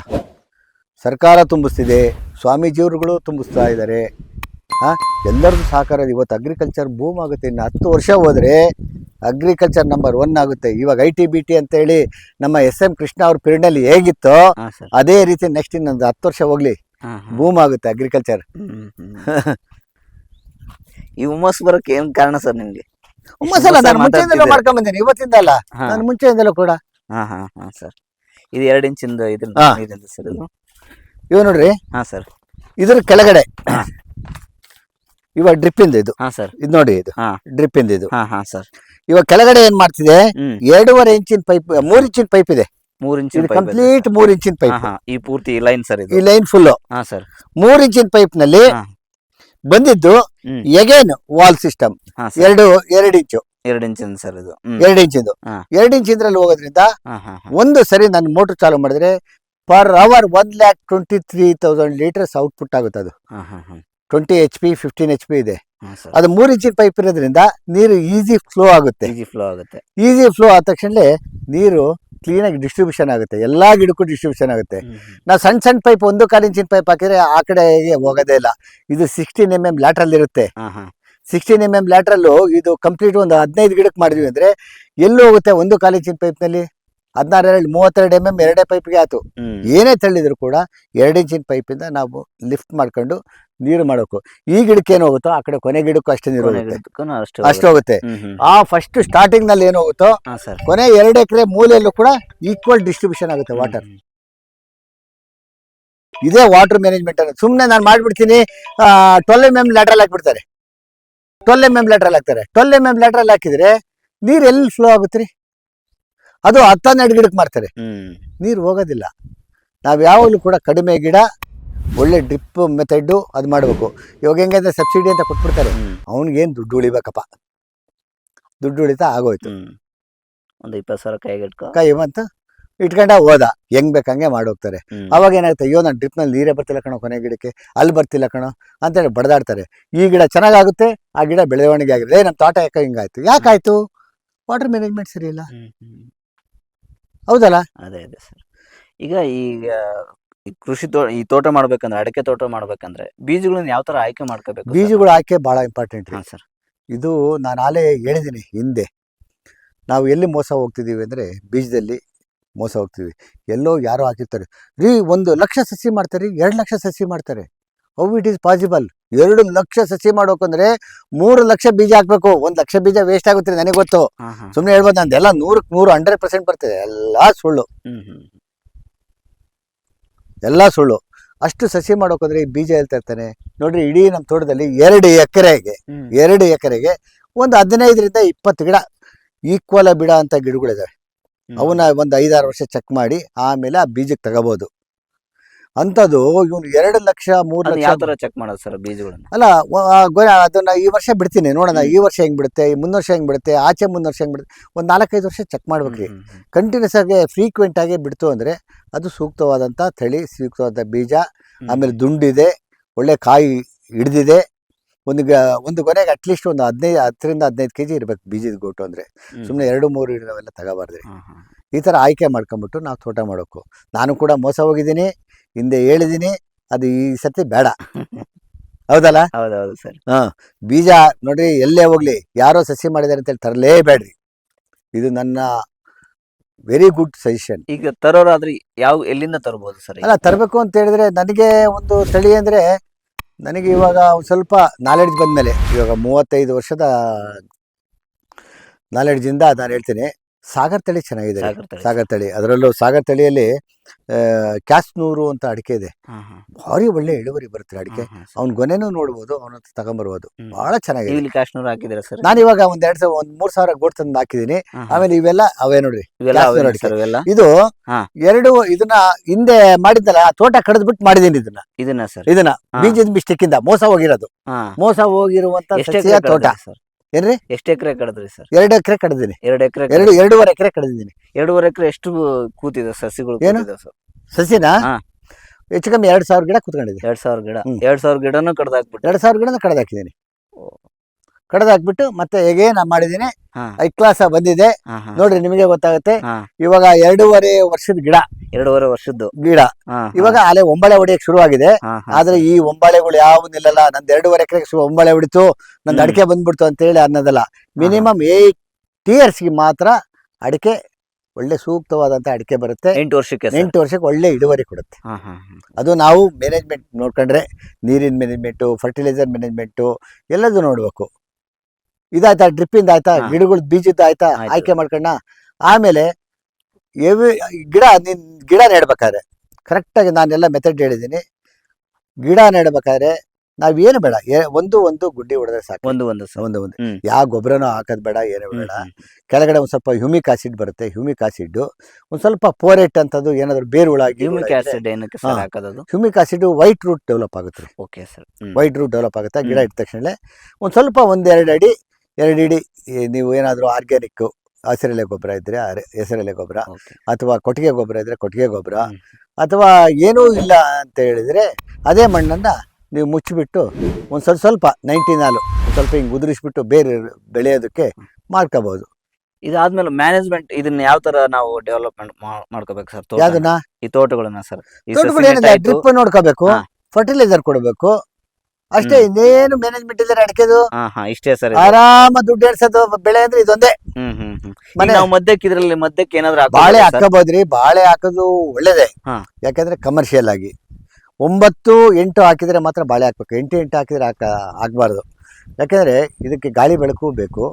ಸರ್ಕಾರ ತುಂಬಿಸ್ತಿದೆ ಸ್ವಾಮೀಜಿಯವ್ರುಗಳು ತುಂಬಿಸ್ತಾ ಇದ್ದಾರೆ. ಎಲ್ಲರದ್ದು ಸಹಕಾರ. ಇವತ್ತು ಅಗ್ರಿಕಲ್ಚರ್ ಬೂಮ್ ಆಗುತ್ತೆ. ಇನ್ನು ಹತ್ತು ವರ್ಷ ಹೋದರೆ ಅಗ್ರಿಕಲ್ಚರ್ ನಂಬರ್ ಒನ್ ಆಗುತ್ತೆ. ಇವಾಗ ಐ ಟಿ ಬಿ ಟಿ ಅಂತೇಳಿ ನಮ್ಮ ಎಸ್ ಎಂ ಕೃಷ್ಣ ಅವ್ರ ಪಿರಿಯಡ್ನಲ್ಲಿ ಹೇಗಿತ್ತೋ ಅದೇ ರೀತಿ ನೆಕ್ಸ್ಟ್ ಇನ್ನೊಂದು ಹತ್ತು ವರ್ಷ ಹೋಗ್ಲಿ. ಬೂಮ್ ಆಗುತ್ತೆ ಅಗ್ರಿಕಲ್ಚರ್. ಈ ಹುಮ್ಮಸ್ ಬರೋಕೆ ಏನ್ ಕಾರಣ ಸರ್ ನಿಮಗೆ? ಹುಮ್ಮಸ್ ಅಲ್ಲ ನಾನು ಮುಂಚೆಯಿಂದಲೂ ಮಾತಾಡ್ತಿದ್ದೀರಾ? ಮಾಡ್ಕೊಂಡ್ ಬಂದೇನೆ ಇವತ್ತಿಂದ ಅಲ್ಲ ನಾನು ಮುಂಚೆಯಿಂದಲೂ ಕೂಡ. ಹಾ ಹಾ ಹಾ ಸರ್ ಇದು ಎರಡು ಇಂಚಿಂದ ಇದ್ರ. ಸರ್ ಇದು. ಇವ್ ನೋಡ್ರಿ. ಹಾ ಸರ್ ಇದ್ರ ಕೆಳಗಡೆ. ಇವಾಗ ಡ್ರಿಪ್ ಇಂದ ಹಾ ಸರ್ ಇದು ನೋಡಿ ಇದು. ಹಾ. ಡ್ರಿಪ್ ಇಂದ ಇದು. ಹಾ ಹಾ ಸರ್ ಇವಾಗ ಕೆಳಗಡೆ ಏನ್ ಮಾಡ್ತಿದೆ? ಹ್ಮ್. ಎರಡೂವರೆ ಇಂಚಿನ ಪೈಪ್ ಮೂರ್ ಇಂಚಿನ ಪೈಪ್ ಇದೆ. ಮೂರ್ ಇಂಚ್ ಇದು ಕಂಪ್ಲೀಟ್ ಮೂರ್ ಇಂಚಿನ ಪೈಪ್ ಈ ಪೂರ್ತಿ ಲೈನ್ ಸರ್ ಈ ಇದು. ಲೈನ್ ಫುಲ್ ಹಾ ಸರ್ ಮೂರ್ ಇಂಚಿನ ಪೈಪ್ನಲ್ಲಿ ಹಾ. ಬಂದಿದ್ದು ಹ್ಮ್. ಎಗೇನ್ ವಾಲ್ ಸಿಸ್ಟಮ್ ಹಾ ಸರ್ ಎರಡು ಎರಡು ಇಂಚು. ಎರಡು ಇಂಚಿನ ಸರ್ ಇದು. ಹ್ಮ್. ಎರಡು ಇಂಚಿಂದು. ಹಾ. ಎರಡು ಇಂಚ್ ಇದ್ರಲ್ಲಿ ಹೋಗೋದ್ರಿಂದ ಹಾ ಹಾ ಹಾ. ಒಂದು ಸರಿ ನಾನು ಮೋಟರ್ ಚಾಲು ಮಾಡಿದ್ರೆ per hour one lakh twenty three thousand litres output ಆಗುತ್ತೆ ಅದು. ಹಾ ಹಾ ಹಾ. Twenty H P fifteen H P ಇದೆ. ಅದು ಮೂರು ಇಂಚಿನ ಪೈಪ್ ಇರೋದ್ರಿಂದ ನೀರು ಈಸಿ ಫ್ಲೋ ಆಗುತ್ತೆ. ಈಜಿ ಫ್ಲೋ ಆಗುತ್ತೆ. ಈಸಿ ಫ್ಲೋ ಆದ ತಕ್ಷಣ ನೀರು ಕ್ಲೀನಾಗಿ ಡಿಸ್ಟ್ರಿಬ್ಯೂಷನ್ ಆಗುತ್ತೆ. ಎಲ್ಲಾ ಗಿಡಕ್ಕೂ ಡಿಸ್ಟ್ರಿಬ್ಯೂಷನ್ ಆಗುತ್ತೆ. ನಾವು ಸಣ್ಣ ಸಣ್ಣ ಪೈಪ್ ಒಂದು ಕಾಲು ಇಂಚಿನ ಪೈಪ್ ಹಾಕಿದ್ರೆ ಆ ಕಡೆಗೆ ಹೋಗೋದೇ ಇಲ್ಲ. ಇದು ಸಿಕ್ಸ್ಟೀನ್ ಎಂ ಎಂ ಲ್ಯಾಟ್ರಲ್ ಇರುತ್ತೆ. ಸಿಕ್ಸ್ಟೀನ್ ಎಂ ಎಂ ಲ್ಯಾಟ್ರಲ್ಲು ಇದು ಕಂಪ್ಲೀಟ್ ಒಂದು ಹದಿನೈದು ಗಿಡಕ್ಕೆ ಮಾಡಿದ್ವಿ ಅಂದರೆ ಎಲ್ಲೂ ಹೋಗುತ್ತೆ ಒಂದು ಕಾಲು ಇಂಚಿನ ಪೈಪ್ನಲ್ಲಿ ಹದಿನಾರು ಎರಡು ಮೂವತ್ತೆರಡು ಎಂ ಎಂ ಎರಡೇ ಪೈಪ್ಗೆ ಆಯ್ತು. ಏನೇ ತಳ್ಳಿದ್ರು ಕೂಡ ಎರಡು ಇಂಚಿನ ಪೈಪಿಂದ ನಾವು ಲಿಫ್ಟ್ ಮಾಡ್ಕೊಂಡು ನೀರು ಮಾಡಬೇಕು. ಈ ಗಿಡಕ್ಕೆ ಏನು ಹೋಗುತ್ತೋ ಆ ಕಡೆ ಕೊನೆ ಗಿಡಕ್ಕೂ ಅಷ್ಟೇ ನೀರು ಹೋಗುತ್ತೆ. ಅಷ್ಟು ಹೋಗುತ್ತೆ. ಆ ಫಸ್ಟ್ ಸ್ಟಾರ್ಟಿಂಗ್ನಲ್ಲಿ ಏನು ಹೋಗುತ್ತೋ ಕೊನೆ ಎರಡು ಎಕರೆ ಮೂಲೆಯಲ್ಲೂ ಕೂಡ ಈಕ್ವಲ್ ಡಿಸ್ಟ್ರಿಬ್ಯೂಷನ್ ಆಗುತ್ತೆ ವಾಟರ್ ಇದೇ ವಾಟರ್ ಮ್ಯಾನೇಜ್ಮೆಂಟ್ ಅನ್ನೋದು ಸುಮ್ಮನೆ ನಾನು ಮಾಡಿಬಿಡ್ತೀನಿ ಟ್ವೆಲ್ ಎಂ ಎಂ ಲ್ಯಾಟ್ರಲ್ ಹಾಕ್ಬಿಡ್ತಾರೆ. ಟ್ವೆಲ್ ಎಂ ಎಂ ಲ್ಯಾಟ್ರಲ್ ಹಾಕ್ತಾರೆ. ಟ್ವೆಲ್ ಎಂ ಎಂ ಲ್ಯಾಟ್ರಲ್ ಹಾಕಿದ್ರೆ ನೀರು ಎಲ್ಲಿ ಫ್ಲೋ ಆಗುತ್ತೆ ರೀ? ಅದು ಹತ್ತನ್ನೆರಡು ಗಿಡಕ್ಕೆ ಮಾಡ್ತಾರೆ ನೀರು ಹೋಗೋದಿಲ್ಲ. ನಾವು ಯಾವಾಗಲೂ ಕೂಡ ಕಡಿಮೆ ಗಿಡ ಒಳ್ಳೆ ಡ್ರಿಪ್ ಮೆಥಡ್ಡು ಅದು ಮಾಡಬೇಕು. ಇವಾಗ ಹೆಂಗಂದ್ರೆ ಸಬ್ಸಿಡಿ ಅಂತ ಕೊಟ್ಬಿಡ್ತಾರೆ. ಅವ್ನಿಗೆ ಅವ್ನಿಗೇನು ದುಡ್ಡು ಉಳಿಬೇಕಪ್ಪ. ದುಡ್ಡು ಉಳಿತಾ ಆಗೋಯ್ತು. ಒಂದು ಇಪ್ಪತ್ತು ಸಾವಿರ ಕೈಗೆ ಇಟ್ಕೊ. ಕೈ ಅಂತ ಇಟ್ಕೊಂಡ ಹೋದ. ಹೆಂಗ್ ಬೇಕಂಗೆ ಮಾಡೋಗ್ತಾರೆ. ಅವಾಗ ಏನಾಗುತ್ತೆ ಅಯ್ಯೋ ನಾನು ಡ್ರಿಪ್ನಲ್ಲಿ ನೀರೇ ಬರ್ತಿಲ್ಲ ಕಣೋ ಕೊನೆ ಗಿಡಕ್ಕೆ. ಅಲ್ಲಿ ಬರ್ತಿಲ್ಲ ಕಣೋ ಅಂತೇಳಿ ಬಡದಾಡ್ತಾರೆ. ಈ ಗಿಡ ಚೆನ್ನಾಗಾಗುತ್ತೆ ಆ ಗಿಡ ಬೆಳವಣಿಗೆ ಆಗಿದೆ. ಏ ನಮ್ಮ ತೋಟ ಯಾಕೆ ಹಿಂಗಾಯ್ತು ಯಾಕಾಯ್ತು ವಾಟರ್ ಮ್ಯಾನೇಜ್ಮೆಂಟ್ ಸರಿ ಇಲ್ಲ. ಹೌದಲ್ಲ? ಅದೇ ಅದೇ ಸರ್. ಈಗ ಈಗ ಈ ಕೃಷಿ ತೋ ಈ ತೋಟ ಮಾಡ್ಬೇಕಂದ್ರೆ ಅಡಿಕೆ ತೋಟ ಮಾಡ್ಬೇಕಂದ್ರೆ ಬೀಜಗಳನ್ನ ಯಾವ ತರ ಆಯ್ಕೆ ಮಾಡ್ಕೋಬೇಕು ಬೀಜಗಳು ಆಯ್ಕೆ ಭಾಳ ಇಂಪಾರ್ಟೆಂಟ್ ರೀ. ಹಾ ಸರ್. ಇದು ನಾನು ಆಲೇ ಹೇಳಿದ್ದೀನಿ ಹಿಂದೆ. ನಾವು ಎಲ್ಲಿ ಮೋಸ ಹೋಗ್ತಿದ್ದೀವಿ ಅಂದರೆ ಬೀಜದಲ್ಲಿ ಮೋಸ ಹೋಗ್ತೀವಿ ಎಲ್ಲೋ ಯಾರೋ ಹಾಕಿರ್ತಾರೆ. ರೀ ಒಂದು ಲಕ್ಷ ಸಸಿ ಮಾಡ್ತಾರೆ ಎರಡು ಲಕ್ಷ ಸಸಿ ಮಾಡ್ತಾರೆ. ಹೌ ಇಟ್ ಈಸ್ ಪಾಸಿಬಲ್ ಎರಡು ಲಕ್ಷ ಸಸಿ ಮಾಡೋಕಂದ್ರೆ ಮೂರು ಲಕ್ಷ ಬೀಜ ಹಾಕ್ಬೇಕು. ಒಂದ್ ಲಕ್ಷ ಬೀಜ ವೇಸ್ಟ್ ಆಗುತ್ತೆ ನನಗೆ ಗೊತ್ತು. ಸುಮ್ನೆ ಹೇಳ್ಬೋದು ನಂದೆಲ್ಲ ನೂರಕ್ಕೆ ನೂರು ಹಂಡ್ರೆಡ್ ಪರ್ಸೆಂಟ್ ಬರ್ತದೆ. ಎಲ್ಲಾ ಸುಳ್ಳು. ಎಲ್ಲ ಸುಳ್ಳು. ಅಷ್ಟು ಸಸಿ ಮಾಡೋಕಂದ್ರೆ ಈ ಬೀಜ ಹೇಳ್ತಾ ಇರ್ತಾನೆ. ನೋಡ್ರಿ ಇಡೀ ನಮ್ಮ ತೋಟದಲ್ಲಿ ಎರಡು ಎಕರೆಗೆ ಎರಡು ಎಕರೆಗೆ ಒಂದು ಹದಿನೈದರಿಂದ ಇಪ್ಪತ್ತು ಗಿಡ ಈಕ್ವಲ್ ಬಿಡ ಅಂತ ಗಿಡಗಳಿದಾವೆ. ಅವನ್ನ ಒಂದು ಐದಾರು ವರ್ಷ ಚೆಕ್ ಮಾಡಿ ಆಮೇಲೆ ಆ ಬೀಜಕ್ಕೆ ತಗೋಬಹುದು ಅಂಥದ್ದು ಇವನು ಎರಡು ಲಕ್ಷ ಮೂರು ಲಕ್ಷ ಯಾವ ತರ ಚೆಕ್ ಮಾಡೋದು ಸರ್ ಬೀಜಗಳನ್ನ? ಅಲ್ಲ ವ- ಆ ಗೊ- ಅದನ್ನ ಈ ವರ್ಷ ಬಿಡ್ತೀನಿ. ನೋಡೋಣ ಈ ವರ್ಷ ಹೆಂಗ್ ಬಿಡುತ್ತೆ ಈ ಮುಂದ್ ವರ್ಷ ಹೆಂಗ್ ಬಿಡುತ್ತೆ ಆಚೆ ಮುಂದ್ ವರ್ಷ ಹೆಂಗ್ ಬಿಡುತ್ತೆ ಒಂದು ನಾಲ್ಕೈದು ವರ್ಷ ಚೆಕ್ ಮಾಡ್ಬೇಕ್ರಿ ಹ್ಮ್, ಹ್ಮ್, ಕಂಟಿನ್ಯೂಸ್ ಆಗಿ ಫ್ರೀಕ್ವೆಂಟ್ ಆಗಿ ಬಿಡ್ತು ಅಂದ್ರೆ ಅದು ಸೂಕ್ತವಾದಂಥ ತಳಿ ಸೂಕ್ತವಾದ ಬೀಜ ಹ್ಮ್. ಆಮೇಲೆ ದುಂಡಿದೆ ಒಳ್ಳೆ ಕಾಯಿ ಹಿಡ್ದಿದೆ. ಒಂದು ಗ ಒಂದು ಕೊನೆಗೆ ಅಟ್ಲೀಸ್ಟ್ ಒಂದು ಹದಿನೈದು ಹತ್ತರಿಂದ ಹದಿನೈದು ಕೆ ಜಿ ಇರ್ಬೇಕು ಬೀಜದ ಗೋಟು ಅಂದರೆ. ಹ್ಮ್. ಸುಮ್ಮನೆ ಎರಡು ಮೂರು ಇಡೋವೆಲ್ಲ ತಗೋಬಾರ್ದ್ರಿ. ಹಾ, ಹಾ. ಈ ಥರ ಆಯ್ಕೆ ಮಾಡ್ಕೊಂಬಿಟ್ಟು ನಾವು ತೋಟ ಮಾಡಬೇಕು ನಾನು ಕೂಡ ಮೋಸ ಹೋಗಿದ್ದೀನಿ. ಹಿಂದೆ ಹೇಳಿದ್ದೀನಿ ಅದು ಈ ಸರ್ತಿ ಬೇಡ. ಹೌದಲ್ಲ? ಹೌದೌದು ಸರ್. ಬೀಜ ನೋಡ್ರಿ ಎಲ್ಲೇ ಹೋಗ್ಲಿ ಯಾರೋ ಸಸಿ ಮಾಡಿದ್ದಾರೆ ಅಂತೇಳಿ ತರಲೇಬೇಡ್ರಿ. ಇದು ನನ್ನ ವೆರಿ ಗುಡ್ ಸಜೆಷನ್ ಈಗ ತರೋರಾದ್ರೆ ಯಾವ ಎಲ್ಲಿಂದ ತರಬಹುದು ಸರ್ ಅಲ್ಲ ತರಬೇಕು ಅಂತ ಹೇಳಿದ್ರೆ ನನಗೆ ಒಂದು ತಳಿ ಅಂದರೆ ನನಗೆ ಇವಾಗ ಒಂದು ಸ್ವಲ್ಪ ನಾಲೆಡ್ಜ್ ಬಂದಮೇಲೆ ಇವಾಗ ಮೂವತ್ತೈದು ವರ್ಷದ ನಾಲೆಡ್ಜಿಂದ ನಾನು ಹೇಳ್ತೀನಿ. ಸಾಗರ್ ತಳಿ ಚೆನ್ನಾಗಿದೆ. ಸಾಗರ್ ತಳಿ. ಸಾಗರ್ ತಳಿ ಅದರಲ್ಲೂ ಸಾಗರ್ ತಳಿಯಲ್ಲಿ ಕ್ಯಾಸ್ನೂರು ಅಂತ ಅಡಿಕೆ ಇದೆ ಹಾ, ಹಾ. ಭಾರಿ ಒಳ್ಳೆ ಇಳುವರಿ ಬರುತ್ತೆ ಅಡಿಕೆ ಹಾ, ಹಾ, ಸರ್. ಅವ್ನ ಗೊನೆನೂ ನೋಡ್ಬೋದು ಅವನ ತಗೊಂಬರ್ಬೋದು ಹ್ಮ್. ಬಹಳ ಚೆನ್ನಾಗಿದೆ ಇಲ್ಲಿ ಕಾಶ್ನೂರ್ ಹಾಕಿದಿರ ಸರ್ ನಾನು ಇವಾಗ ಒಂದ್ ಎರಡ್ ಸಾವಿರ ಒಂದ್ ಮೂರ್ ಸಾವಿರ ಗೋಟ್ ತಂದು ಹಾಕಿದೀನಿ ಹಾ, ಹಾ. ಆಮೇಲೆ ಇವೆಲ್ಲ ಅವೇ ನೋಡ್ರಿ ಇವೆಲ್ಲ ಅಡಿಕೆ. ಸರ್ ಇವೆಲ್ಲ ಇದು ಹಾ. ಎರಡು ಇದನ್ನ ಹಿಂದೆ ಮಾಡಿದ್ದಲ್ಲ ತೋಟ ತೋಟ ಕಡ್ದ್ಬಿಟ್ಟು ಮಾಡಿದೀನಿ ಇದನ್ನ ಇದನ್ನ ಸರ್ ಇದನ್ನ ಹಾ. ಬೀಜದ ಮಿಸ್ಟೇಕ್ ಇಂದ ಮೋಸ ಹೋಗಿರೋದು ಹಾ ಮೋಸ ಹೋಗಿರುವಂತ ಎಷ್ಟು ಸಸ್ಯ ತೋಟ ಸರ್ ಏನ್ರಿ? ಎಷ್ಟು ಎಕರೆ ಕಡದ್ರಿ ಸರ್? ಎರಡು ಎಕರೆ ಕಡ್ದಿನಿ. ಎರಡು ಎಕರೆ ಎರಡು ಎರಡೂವರೆ ಎಕರೆ ಕಡ್ದಿದ್ದೀನಿ ಎರಡೂವರೆ ಎಕರೆ ಎಷ್ಟು ಕೂತಿದೆ ಸಸಿಗಳು ಏನು? ಕೂತಿದೆ ಸರ್? ಸಸಿನ? ಹಾ. ಹೆಚ್ಚು ಕಮ್ಮಿ ಎರಡ್ ಸಾವಿರ ಗಿಡ ಕುತ್ಕೊಂಡಿದೆ ಎರಡ್ ಸಾವಿರ ಗಿಡ. ಹ್ಮ್. ಎರಡ್ ಸಾವಿರ ಗಿಡನೂ ಕಡ್ದಾಕ್ಬಿಟ್ಟು ಎರಡ್ ಸಾವಿರ ಗಿಡನ ಕಡ್ದು ಹಾಕಿದ್ದೀನಿ ಓ. ಕಡ್ದು ಹಾಕ್ಬಿಟ್ಟು ಮತ್ತೆ ಹೇಗೆ ನಾ ಮಾಡಿದೀನಿ ಐ ಕ್ಲಾಸ್ ಬಂದಿದೆ. ನೋಡ್ರಿ ನಿಮಗೆ ಗೊತ್ತಾಗುತ್ತೆ. ಇವಾಗ ಎರಡೂವರೆ ವರ್ಷದ ಗಿಡ. ಎರಡೂವರೆ ವರ್ಷದ್ದು. ಗಿಡ. ಇವಾಗ ಅಲೆ ಒಂಬಳೆ ಹೊಡಿಯಕ್ ಶುರುವಾಗಿದೆ. ಆದ್ರೆ ಈ ಒಂಬಳೆಗಳು ಯಾವ ನಿಲ್ಲಲ್ಲ ನಂದು ಎರಡೂವರೆ ಎಕರೆ ಒಂಬಳೆ ಹೊಡಿತು. ನಂದು. ಅಡಿಕೆ ಬಂದ್ಬಿಡ್ತು ಅಂತ ಹೇಳಿ ಅನ್ನೋದಲ್ಲ ಮಿನಿಮಮ್ ಏಟ್ ಇಯರ್ಸ್ಗೆ ಮಾತ್ರ ಅಡಿಕೆ ಒಳ್ಳೆ ಸೂಕ್ತವಾದಂತ ಅಡಿಕೆ ಬರುತ್ತೆ. ಎಂಟು ವರ್ಷಕ್ಕೆ ಎಂಟು ವರ್ಷಕ್ಕೆ ಒಳ್ಳೆ ಇಳುವರಿ ಕೊಡುತ್ತೆ. ಅದು ನಾವು ಮ್ಯಾನೇಜ್ಮೆಂಟ್ ನೋಡ್ಕೊಂಡ್ರೆ ನೀರಿನ ಮ್ಯಾನೇಜ್ಮೆಂಟು ಫರ್ಟಿಲೈಸರ್ ಮ್ಯಾನೇಜ್ಮೆಂಟು ಎಲ್ಲದೂ ನೋಡ್ಬೇಕು. ಇದಾಯ್ತಾ ಡ್ರಿಪ್ಪಿಂದ ಆಯ್ತಾ ಹಾ. ಗಿಡಗಳ ಬೀಜದ ಆಯ್ತಾ ಆಯ್ತು. ಆಯ್ಕೆ ಮಾಡ್ಕೊಂಡ ಆಮೇಲೆ ಎವಿ ಗಿಡ ನಿನ್ ಗಿಡ ನೆಡ್ಬೇಕಾದ್ರೆ ಕರೆಕ್ಟಾಗಿ ನಾನೆಲ್ಲ ಮೆಥಡ್ ಹೇಳಿದ್ದೀನಿ ಗಿಡ ನೆಡ್ಬೇಕಾದ್ರೆ ನಾವೇನು ಬೇಡ ಏ- ಒಂದು ಒಂದು ಗುಡ್ಡಿ ಹೊಡೆದ್ರೆ ಸಾಕು ಒಂದು ಒಂದು ಒಂದು ಒಂದು ಹ್ಮ್. ಯಾವ ಗೊಬ್ಬರನೂ ಹಾಕೋದು ಬೇಡ ಏನು ಹ್ಮ್, ಬೇಡ ಹ್ಮ್. ಕೆಳಗಡೆ ಒಂದು ಸ್ವಲ್ಪ ಹ್ಯೂಮಿಕ್ ಆಸಿಡ್ ಬರುತ್ತೆ ಹ್ಯೂಮಿಕ್ ಆಸಿಡ್ ಒಂದು ಸ್ವಲ್ಪ ಪೋರೆಟ್ ಅಂತದ್ದು ಏನಾದ್ರು ಬೇರುಳ ಹ್ಯೂಮಿಕ್ ಆಸಿಡ್ ಏನಕ್ಕೆ ಸರ್. ಹಾಕೋದು humic acid white root develop ಆಗುತ್ತೆ okay sir white root develop ಆಗುತ್ತೆ ಗಿಡ ಹ್ಮ್. ಇಟ್ಟ ತಕ್ಷಣ ಒಂದು ಸ್ವಲ್ಪ ಒಂದೆರಡು ಅಡಿ ಎರಡು ಇಡಿ ನೀವು ಏನಾದರೂ ಆರ್ಗ್ಯಾನಿಕ್ ಹಸಿರೆಲೆ ಗೊಬ್ಬರ ಇದ್ರೆ ಆ ಹೆಸರೆಲೆ ಗೊಬ್ಬರ ಅಥವಾ ಕೊಟ್ಟಿಗೆ ಗೊಬ್ಬರ ಇದ್ರೆ ಕೊಟ್ಟಿಗೆ ಗೊಬ್ಬರ ಅಥವಾ ಏನೂ ಇಲ್ಲ ಅಂತ ಹೇಳಿದ್ರೆ ಅದೇ ಮಣ್ಣನ್ನು ನೀವು ಮುಚ್ಚಿಬಿಟ್ಟು ಒಂದು ಸ್ವಲ್ಪ ಸ್ವಲ್ಪ ನೈಂಟಿನಾಲು ಒಂದು ಸ್ವಲ್ಪ ಹಿಂಗೆ ಉದುರಿಸ್ಬಿಟ್ಟು ಬೇರೆ ಬೆಳೆಯೋದಕ್ಕೆ ಮಾಡ್ಕೋಬಹುದು ಇದಾದ್ಮೇಲೆ ಮ್ಯಾನೇಜ್ಮೆಂಟ್ ಇದನ್ನ ಯಾವ ತರ ನಾವು ಡೆವಲಪ್ಮೆಂಟ್ ಮಾಡ್ಕೋಬೇಕು ಸರ್? ಯಾವ್ದನ್ನ? ಈ ತೋಟಗಳನ್ನ ಸರ್. ಡ್ರಿಪ್ ನೋಡ್ಕೋಬೇಕು. ಫರ್ಟಿಲೈಸರ್ ಕೊಡಬೇಕು ಅಷ್ಟೇ. ಇನ್ನೇನು ಮ್ಯಾನೇಜ್ಮೆಂಟ್ ಇದ್ದಾರೆ ಅಡಿಕೆದು ಹಾ ಹಾ ಇಷ್ಟೇ ಸರ್ ಆರಾಮ ದುಡ್ಡು ಎಡ್ಸೋದು ಬೆಳೆ ಅಂದ್ರೆ ಇದೊಂದೇ. ಹ್ಮ್ ಹ್ಮ್ ಹ್ಮ್. ಈಗ ಮನೆ. ನಾವು ಮಧ್ಯಕ್ಕೆ ಇದ್ರಲ್ಲಿ ಮಧ್ಯಕ್ಕೆ ಏನಾದ್ರು ಬಾಳೆ ಸರ್? ಹಾಕಬಹುದ್ರಿ ಬಾಳೆ ಹಾಕೋದು ಒಳ್ಳೇದೇ. ಹಾ. ಯಾಕಂದ್ರೆ ಕಮರ್ಷಿಯಲ್ ಆಗಿ. ಒಂಬತ್ತು ಎಂಟು ಹಾಕಿದ್ರೆ ಮಾತ್ರ ಬಾಳೆ ಹಾಕ್ಬೇಕು. ಎಂಟು ಎಂಟು ಹಾಕಿದ್ರೆ ಹಾಕ ಹಾಕ್ಬಾರ್ದು. ಯಾಕಂದ್ರೆ ಇದಕ್ಕೆ ಗಾಳಿ ಬೆಳಕು ಬೇಕು.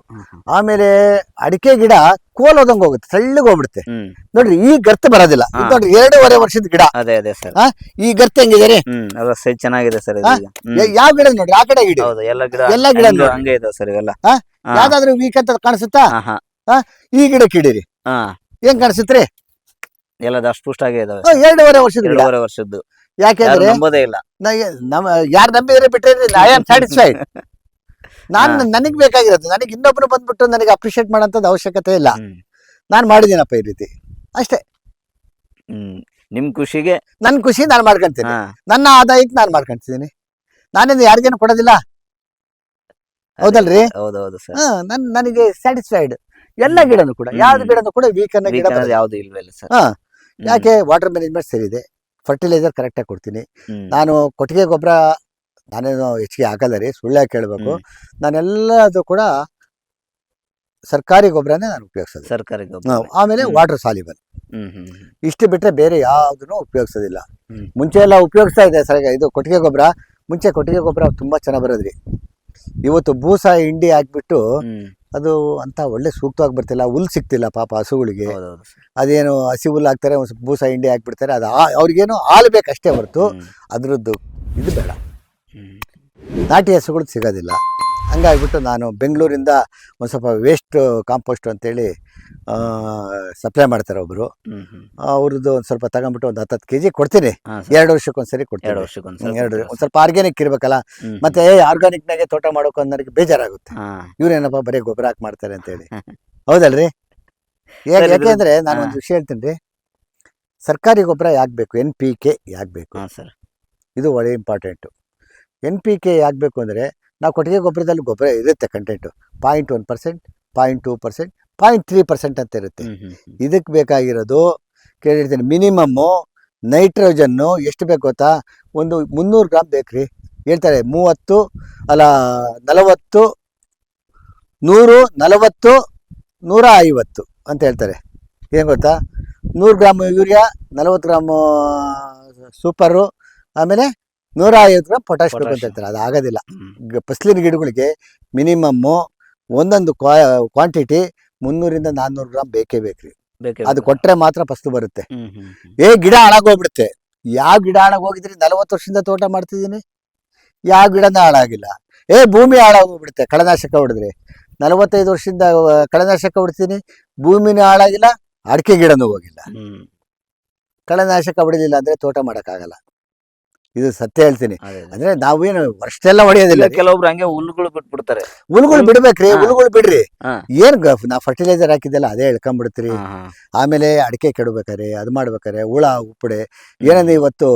ಆಮೇಲೆ ಅಡಿಕೆ ಗಿಡ ಕೋಲೋದಂಗೆ ಹೋಗುತ್ತೆ ತೆಳ್ಳಗೆ ಹೋಗ್ಬಿಡುತ್ತೆ. ನೋಡ್ರಿ ಈ ಗರ್ತ ಬರೋದಿಲ್ಲ. ಇದು. ನೋಡ್ರಿ ಎರಡೂವರೆ ವರ್ಷದ ಗಿಡ. ಅದೇ ಅದೇ ಸರ್. ಈ ಗರ್ತ ಹೆಂಗಿದೆ ಅದ ಸೈಜ್ ಚೆನ್ನಾಗಿದೆ ಸರ್ ಯಾವ ಗಿಡ ನೋಡ್ರಿ? ಆ ಕಡೆ ಗಿಡ ಹೌದು ಎಲ್ಲ ಗಿಡ ಎಲ್ಲ ಗಿಡ ಹಂಗೆ- ನೋಡಿ. ಹಂಗೆ ಇದೆ ಸರ್ ಇವೆಲ್ಲ. ಯಾವ್ದಾದ್ರು ವೀಕ್ ಅಂತ ಕಾಣಿಸುತ್ತಾ? ಹಾ ಈ ಗಿಡಕ್ಕೆ ಇಡೀರಿ. ಆ. ಏನ್ ಕಾಣಿಸುತ್ತೆ ಎಲ್ಲ ಅಷ್ಟು ಪುಷ್ಟಾಗೇ ಇದಾವೆ ಎರಡೂವರೆ ವರ್ಷದ ಗಿಡ. ಎರಡೂವರೆ ವರ್ಷದ್ದು. ಯಾರು ಯಾಕೆಂದ್ರೆ ನಂಬೋದೇ ಇಲ್ಲ. ನಮ್ಮ ಯಾರು ನಂಬಿದ್ರೆ ಬಿಟ್ಟರೆ ಐ ಆಮ್ ಸ್ಯಾಟಿಸ್ಫೈಡ್ ನಾನು ನನಗೆ ಬೇಕಾಗಿರೋದು ನನಗೆ ಇನ್ನೊಬ್ರು ಬಂದ್ಬಿಟ್ಟು ನನಗೆ ಅಪ್ರಿಷಿಯೇಟ್ ಮಾಡೋಂಥದ್ದು ಅವಶ್ಯಕತೆ ಇಲ್ಲ. ನಾನು ಮಾಡಿದ್ದೀನಪ್ಪ ಈ ರೀತಿ? ಅಷ್ಟೇ. ಹ್ಮ್. ನಿಮ್ ಖುಷಿಗೆ? ನನ್ನ ಖುಷಿ ನಾನು ಮಾಡ್ಕೊಂತೀನಿ. ಹಾ. ನನ್ನ ಆದಾಯಕ್ಕೆ ನಾನು ಮಾಡ್ಕೊಂತಿದ್ದೀನಿ. ನಾನಿಂದ ಯಾರಿಗೇನು ಕೊಡೋದಿಲ್ಲ. ಹೌದಲ್ರಿ? ಹೌದೌದು ಸರ್. ಹಾ ನನ್ ನನಗೆ ಸ್ಯಾಟಿಸ್ಫೈಡ್ ಎಲ್ಲ ಗಿಡನು ಕೂಡ ಯಾವ್ದು ಹ್ಮ್. ಗಿಡನು ಕೂಡ ವೀಕ್ ಅನ್ನೋ ಗಿಡ ಬರೋದಿಲ್ಲ. ಯಾವ್ದು ಇಲ್ವಲ್ಲ ಸರ್. ಹಾ. ಯಾಕೆ ವಾಟರ್ ಮ್ಯಾನೇಜ್ಮೆಂಟ್ ಸರಿ ಇದೆ. ಫರ್ಟಿಲೈಸರ್ ಕರೆಕ್ಟಾಗಿ ಕೊಡ್ತೀನಿ. ನಾನು ಕೊಟ್ಟಿಗೆ ಗೊಬ್ಬರ ನಾನೇನು ಹೆಚ್ಚಿಗೆ ಹಾಕಲ್ಲ ರೀ ಸುಳ್ಳೆ ಕೇಳಬೇಕು. ನಾನೆಲ್ಲದು ಕೂಡ ಸರ್ಕಾರಿ ಗೊಬ್ಬರನೇ ನಾನು ಉಪಯೋಗಿಸೋದು ಸರ್ಕಾರಿ ಗೊಬ್ಬರ ಆಮೇಲೆ ವಾಟರ್ ಸಾಲಿಬಲ್. ಇಷ್ಟು ಬಿಟ್ಟರೆ ಬೇರೆ ಯಾವುದನ್ನು ಉಪಯೋಗಿಸೋದಿಲ್ಲ. ಮುಂಚೆ ಎಲ್ಲ ಉಪಯೋಗಿಸ್ತಾ ಇದೆ ಸರ್ ಇದು ಕೊಟ್ಟಿಗೆ ಗೊಬ್ಬರ ಮುಂಚೆ ಕೊಟ್ಟಿಗೆ ಗೊಬ್ಬರ ತುಂಬಾ ಚೆನ್ನಾಗಿ ಬರೋದ್ರಿ. ಇವತ್ತು ಬೂಸ ಹಿಂಡಿ ಹಾಕ್ಬಿಟ್ಟು ಅದು ಅಂತ ಒಳ್ಳೆ ಸೂಕ್ತವಾಗಿ ಬರ್ತಿಲ್ಲ ಹುಲ್ ಸಿಗ್ತಿಲ್ಲ ಪಾಪ ಹಸುಗಳಿಗೆ. ಅದೇನು ಹಸಿ ಹುಲ್ಲು ಹಾಕ್ತಾರೆ ಒಂದು ಬೂಸ ಹಿಂಡಿ ಹಾಕ್ಬಿಡ್ತಾರೆ ಅದು ಅವ್ರಿಗೇನು ಹಾಲು ಬೇಕಷ್ಟೇ ಹೊರತು. ಅದ್ರದ್ದು ಇದು ಬೇಡ. ನಾಟಿ ಹಸುಗಳು ಸಿಗೋದಿಲ್ಲ. ಹಂಗಾಗ್ಬಿಟ್ಟು ನಾನು ಬೆಂಗಳೂರಿಂದ ಒಂದು ಸ್ವಲ್ಪ ವೇಸ್ಟ್ ಕಾಂಪೋಸ್ಟ್ ಅಂತೇಳಿ ಸಪ್ಲೈ ಮಾಡ್ತಾರೆ ಒಬ್ಬರು. ಅವ್ರದ್ದು ಒಂದು ಸ್ವಲ್ಪ ತಗೊಂಡ್ಬಿಟ್ಟು ಒಂದು ಹತ್ತತ್ತು ಕೆ ಜಿ ಕೊಡ್ತೀನಿ ಎರಡು ವರ್ಷಕ್ಕೊಂದ್ಸರಿ ಕೊಡ್ತೀನಿ. ಎರಡು ವರ್ಷಕ್ಕೊಂದ್ಸರಿ ಎರಡು ಒಂದು ಸ್ವಲ್ಪ ಆರ್ಗ್ಯಾನಿಕ್ ಇರಬೇಕಲ್ಲ. ಮತ್ತೆ ಆರ್ಗಾನಿಕ್ನಾಗೆ ತೋಟ ಮಾಡೋಕೆ ನನಗೆ ಬೇಜಾರಾಗುತ್ತೆ. ಇವರೇನಪ್ಪ ಬರೀ ಗೊಬ್ಬರ ಹಾಕಿ ಮಾಡ್ತಾರೆ ಅಂತೇಳಿ. ಹೌದಲ್ರಿ? ಯಾಕೆಂದ್ರೆ ನಾನು ಒಂದು ವಿಷಯ ಹೇಳ್ತೀನಿ ರೀ. ಸರ್ಕಾರಿ ಗೊಬ್ಬರ ಯಾಕೆ ಬೇಕು? ಎನ್ ಪಿ ಕೆ ಯಾಕೆ ಬೇಕು? ಸರ್. ಇದು ಒಳ್ಳೆ ಇಂಪಾರ್ಟೆಂಟು ಎನ್ ಪಿ ಕೆ ಆಗಬೇಕು ಅಂದರೆ ನಾವು ಕೊಟ್ಟಿಗೆ ಗೊಬ್ಬರದಲ್ಲಿ ಗೊಬ್ಬರ ಇರುತ್ತೆ content point one percent point two percent point three percent ಅಂತ ಇರುತ್ತೆ. ಇದಕ್ಕೆ ಬೇಕಾಗಿರೋದು ಕೇಳಿರ್ತೀನಿ ಮಿನಿಮಮ್ಮು ನೈಟ್ರೋಜನ್ನು ಎಷ್ಟು ಬೇಕು ಗೊತ್ತಾ? ಒಂದು ಮುನ್ನೂರು ಗ್ರಾಮ್ ಬೇಕ್ರಿ ಹೇಳ್ತಾರೆ ಮೂವತ್ತು ಅಲ್ಲ ನಲವತ್ತು ನೂರು ನಲವತ್ತು ನೂರ ಐವತ್ತು ಅಂತ ಹೇಳ್ತಾರೆ. ಏನು ಗೊತ್ತಾ? ನೂರು ಗ್ರಾಮ್ ಯೂರಿಯಾ ನಲವತ್ತು ಗ್ರಾಮು ಸೂಪರು ಆಮೇಲೆ ನೂರ ಐವತ್ತು ಗ್ರಾಮ್ ಪೊಟ್ಯಾಶ್ ಬೇಕು ಅಂತ ಹೇಳ್ತಾರೆ ಅದು ಆಗೋದಿಲ್ಲ. ಫಸ್ಲಿನ ಗಿಡಗಳಿಗೆ ಮಿನಿಮಮ್ಮು ಒಂದೊಂದು ಕ್ವಾಂಟಿಟಿ ಮುನ್ನೂರಿಂದ ನಾನ್ನೂರು ಗ್ರಾಮ್ ಬೇಕೇ ಬೇಕ್ರಿ. ಬೇಕೇ ಅದು ಕೊಟ್ಟರೆ ಕೊಟ್ರೆ ಮಾತ್ರ ಫಸ್ಲು ಬರುತ್ತೆ. ಏ ಗಿಡ ಹಾಳಾಗೋಗ್ಬಿಡುತ್ತೆ. ಯಾವ ಗಿಡ ಹಾಳಾಗೋಗಿದ್ರಿ ನಲವತ್ತು ವರ್ಷದಿಂದ ತೋಟ ಮಾಡ್ತಿದ್ದೀನಿ? ಯಾವ ಗಿಡನ ಹಾಳಾಗಿಲ್ಲ. ಏ ಭೂಮಿ ಹಾಳಾಗೋಗ್ಬಿಡುತ್ತೆ ಕಳೆನಾಶಕ ಹೊಡೆದ್ರಿ. ನಲವತ್ತೈದು ವರ್ಷದಿಂದ ಕಳೆನಾಶಕ ಹೊಡ್ತೀನಿ ಭೂಮಿನೂ ಹಾಳಾಗಿಲ್ಲ ಅಡಿಕೆ ಗಿಡನೂ ಹೋಗಿಲ್ಲ. ಕಳೆನಾಶಕ ಹೊಡಿಲಿಲ್ಲ ಅಂದ್ರೆ ತೋಟ ಮಾಡೋಕ್ಕಾಗಲ್ಲ. ಇದು ಸತ್ಯ ಹೇಳ್ತೀನಿ ಅದೇ ಅದೇ. ಅಂದ್ರೆ ನಾವೇನು ಅಷ್ಟೆಲ್ಲ ಹೊಡೆಯೋದಿಲ್ಲ ಕೆಲವೊಬ್ರು ಹಂಗೆ ಹುಲ್ಗಳು ಬಿಟ್ಬಿಡ್ತಾರೆ ಹುಲ್ಗಳು ಬಿಡ್ಬೇಕ್ರಿ. ಹುಲ್ಗಳು ಬಿಡ್ರಿ. ಏನ್ ನಾ ಫರ್ಟಿಲೈಸರ್ ಹಾಕಿದ್ದೆಲ್ಲ ಅದೇ ಎಳ್ಕೊಂಡ್ಬಿಡ್ತೀರಿ. ಆಮೇಲೆ ಅಡಿಕೆ ಕೆಡಬೇಕಾರೆ ಅದು ಮಾಡ್ಬೇಕಾರೆ ಹುಳ ಉಪ್ಪಡೆ ಏನಂದ್ರೆ ಇವತ್ತು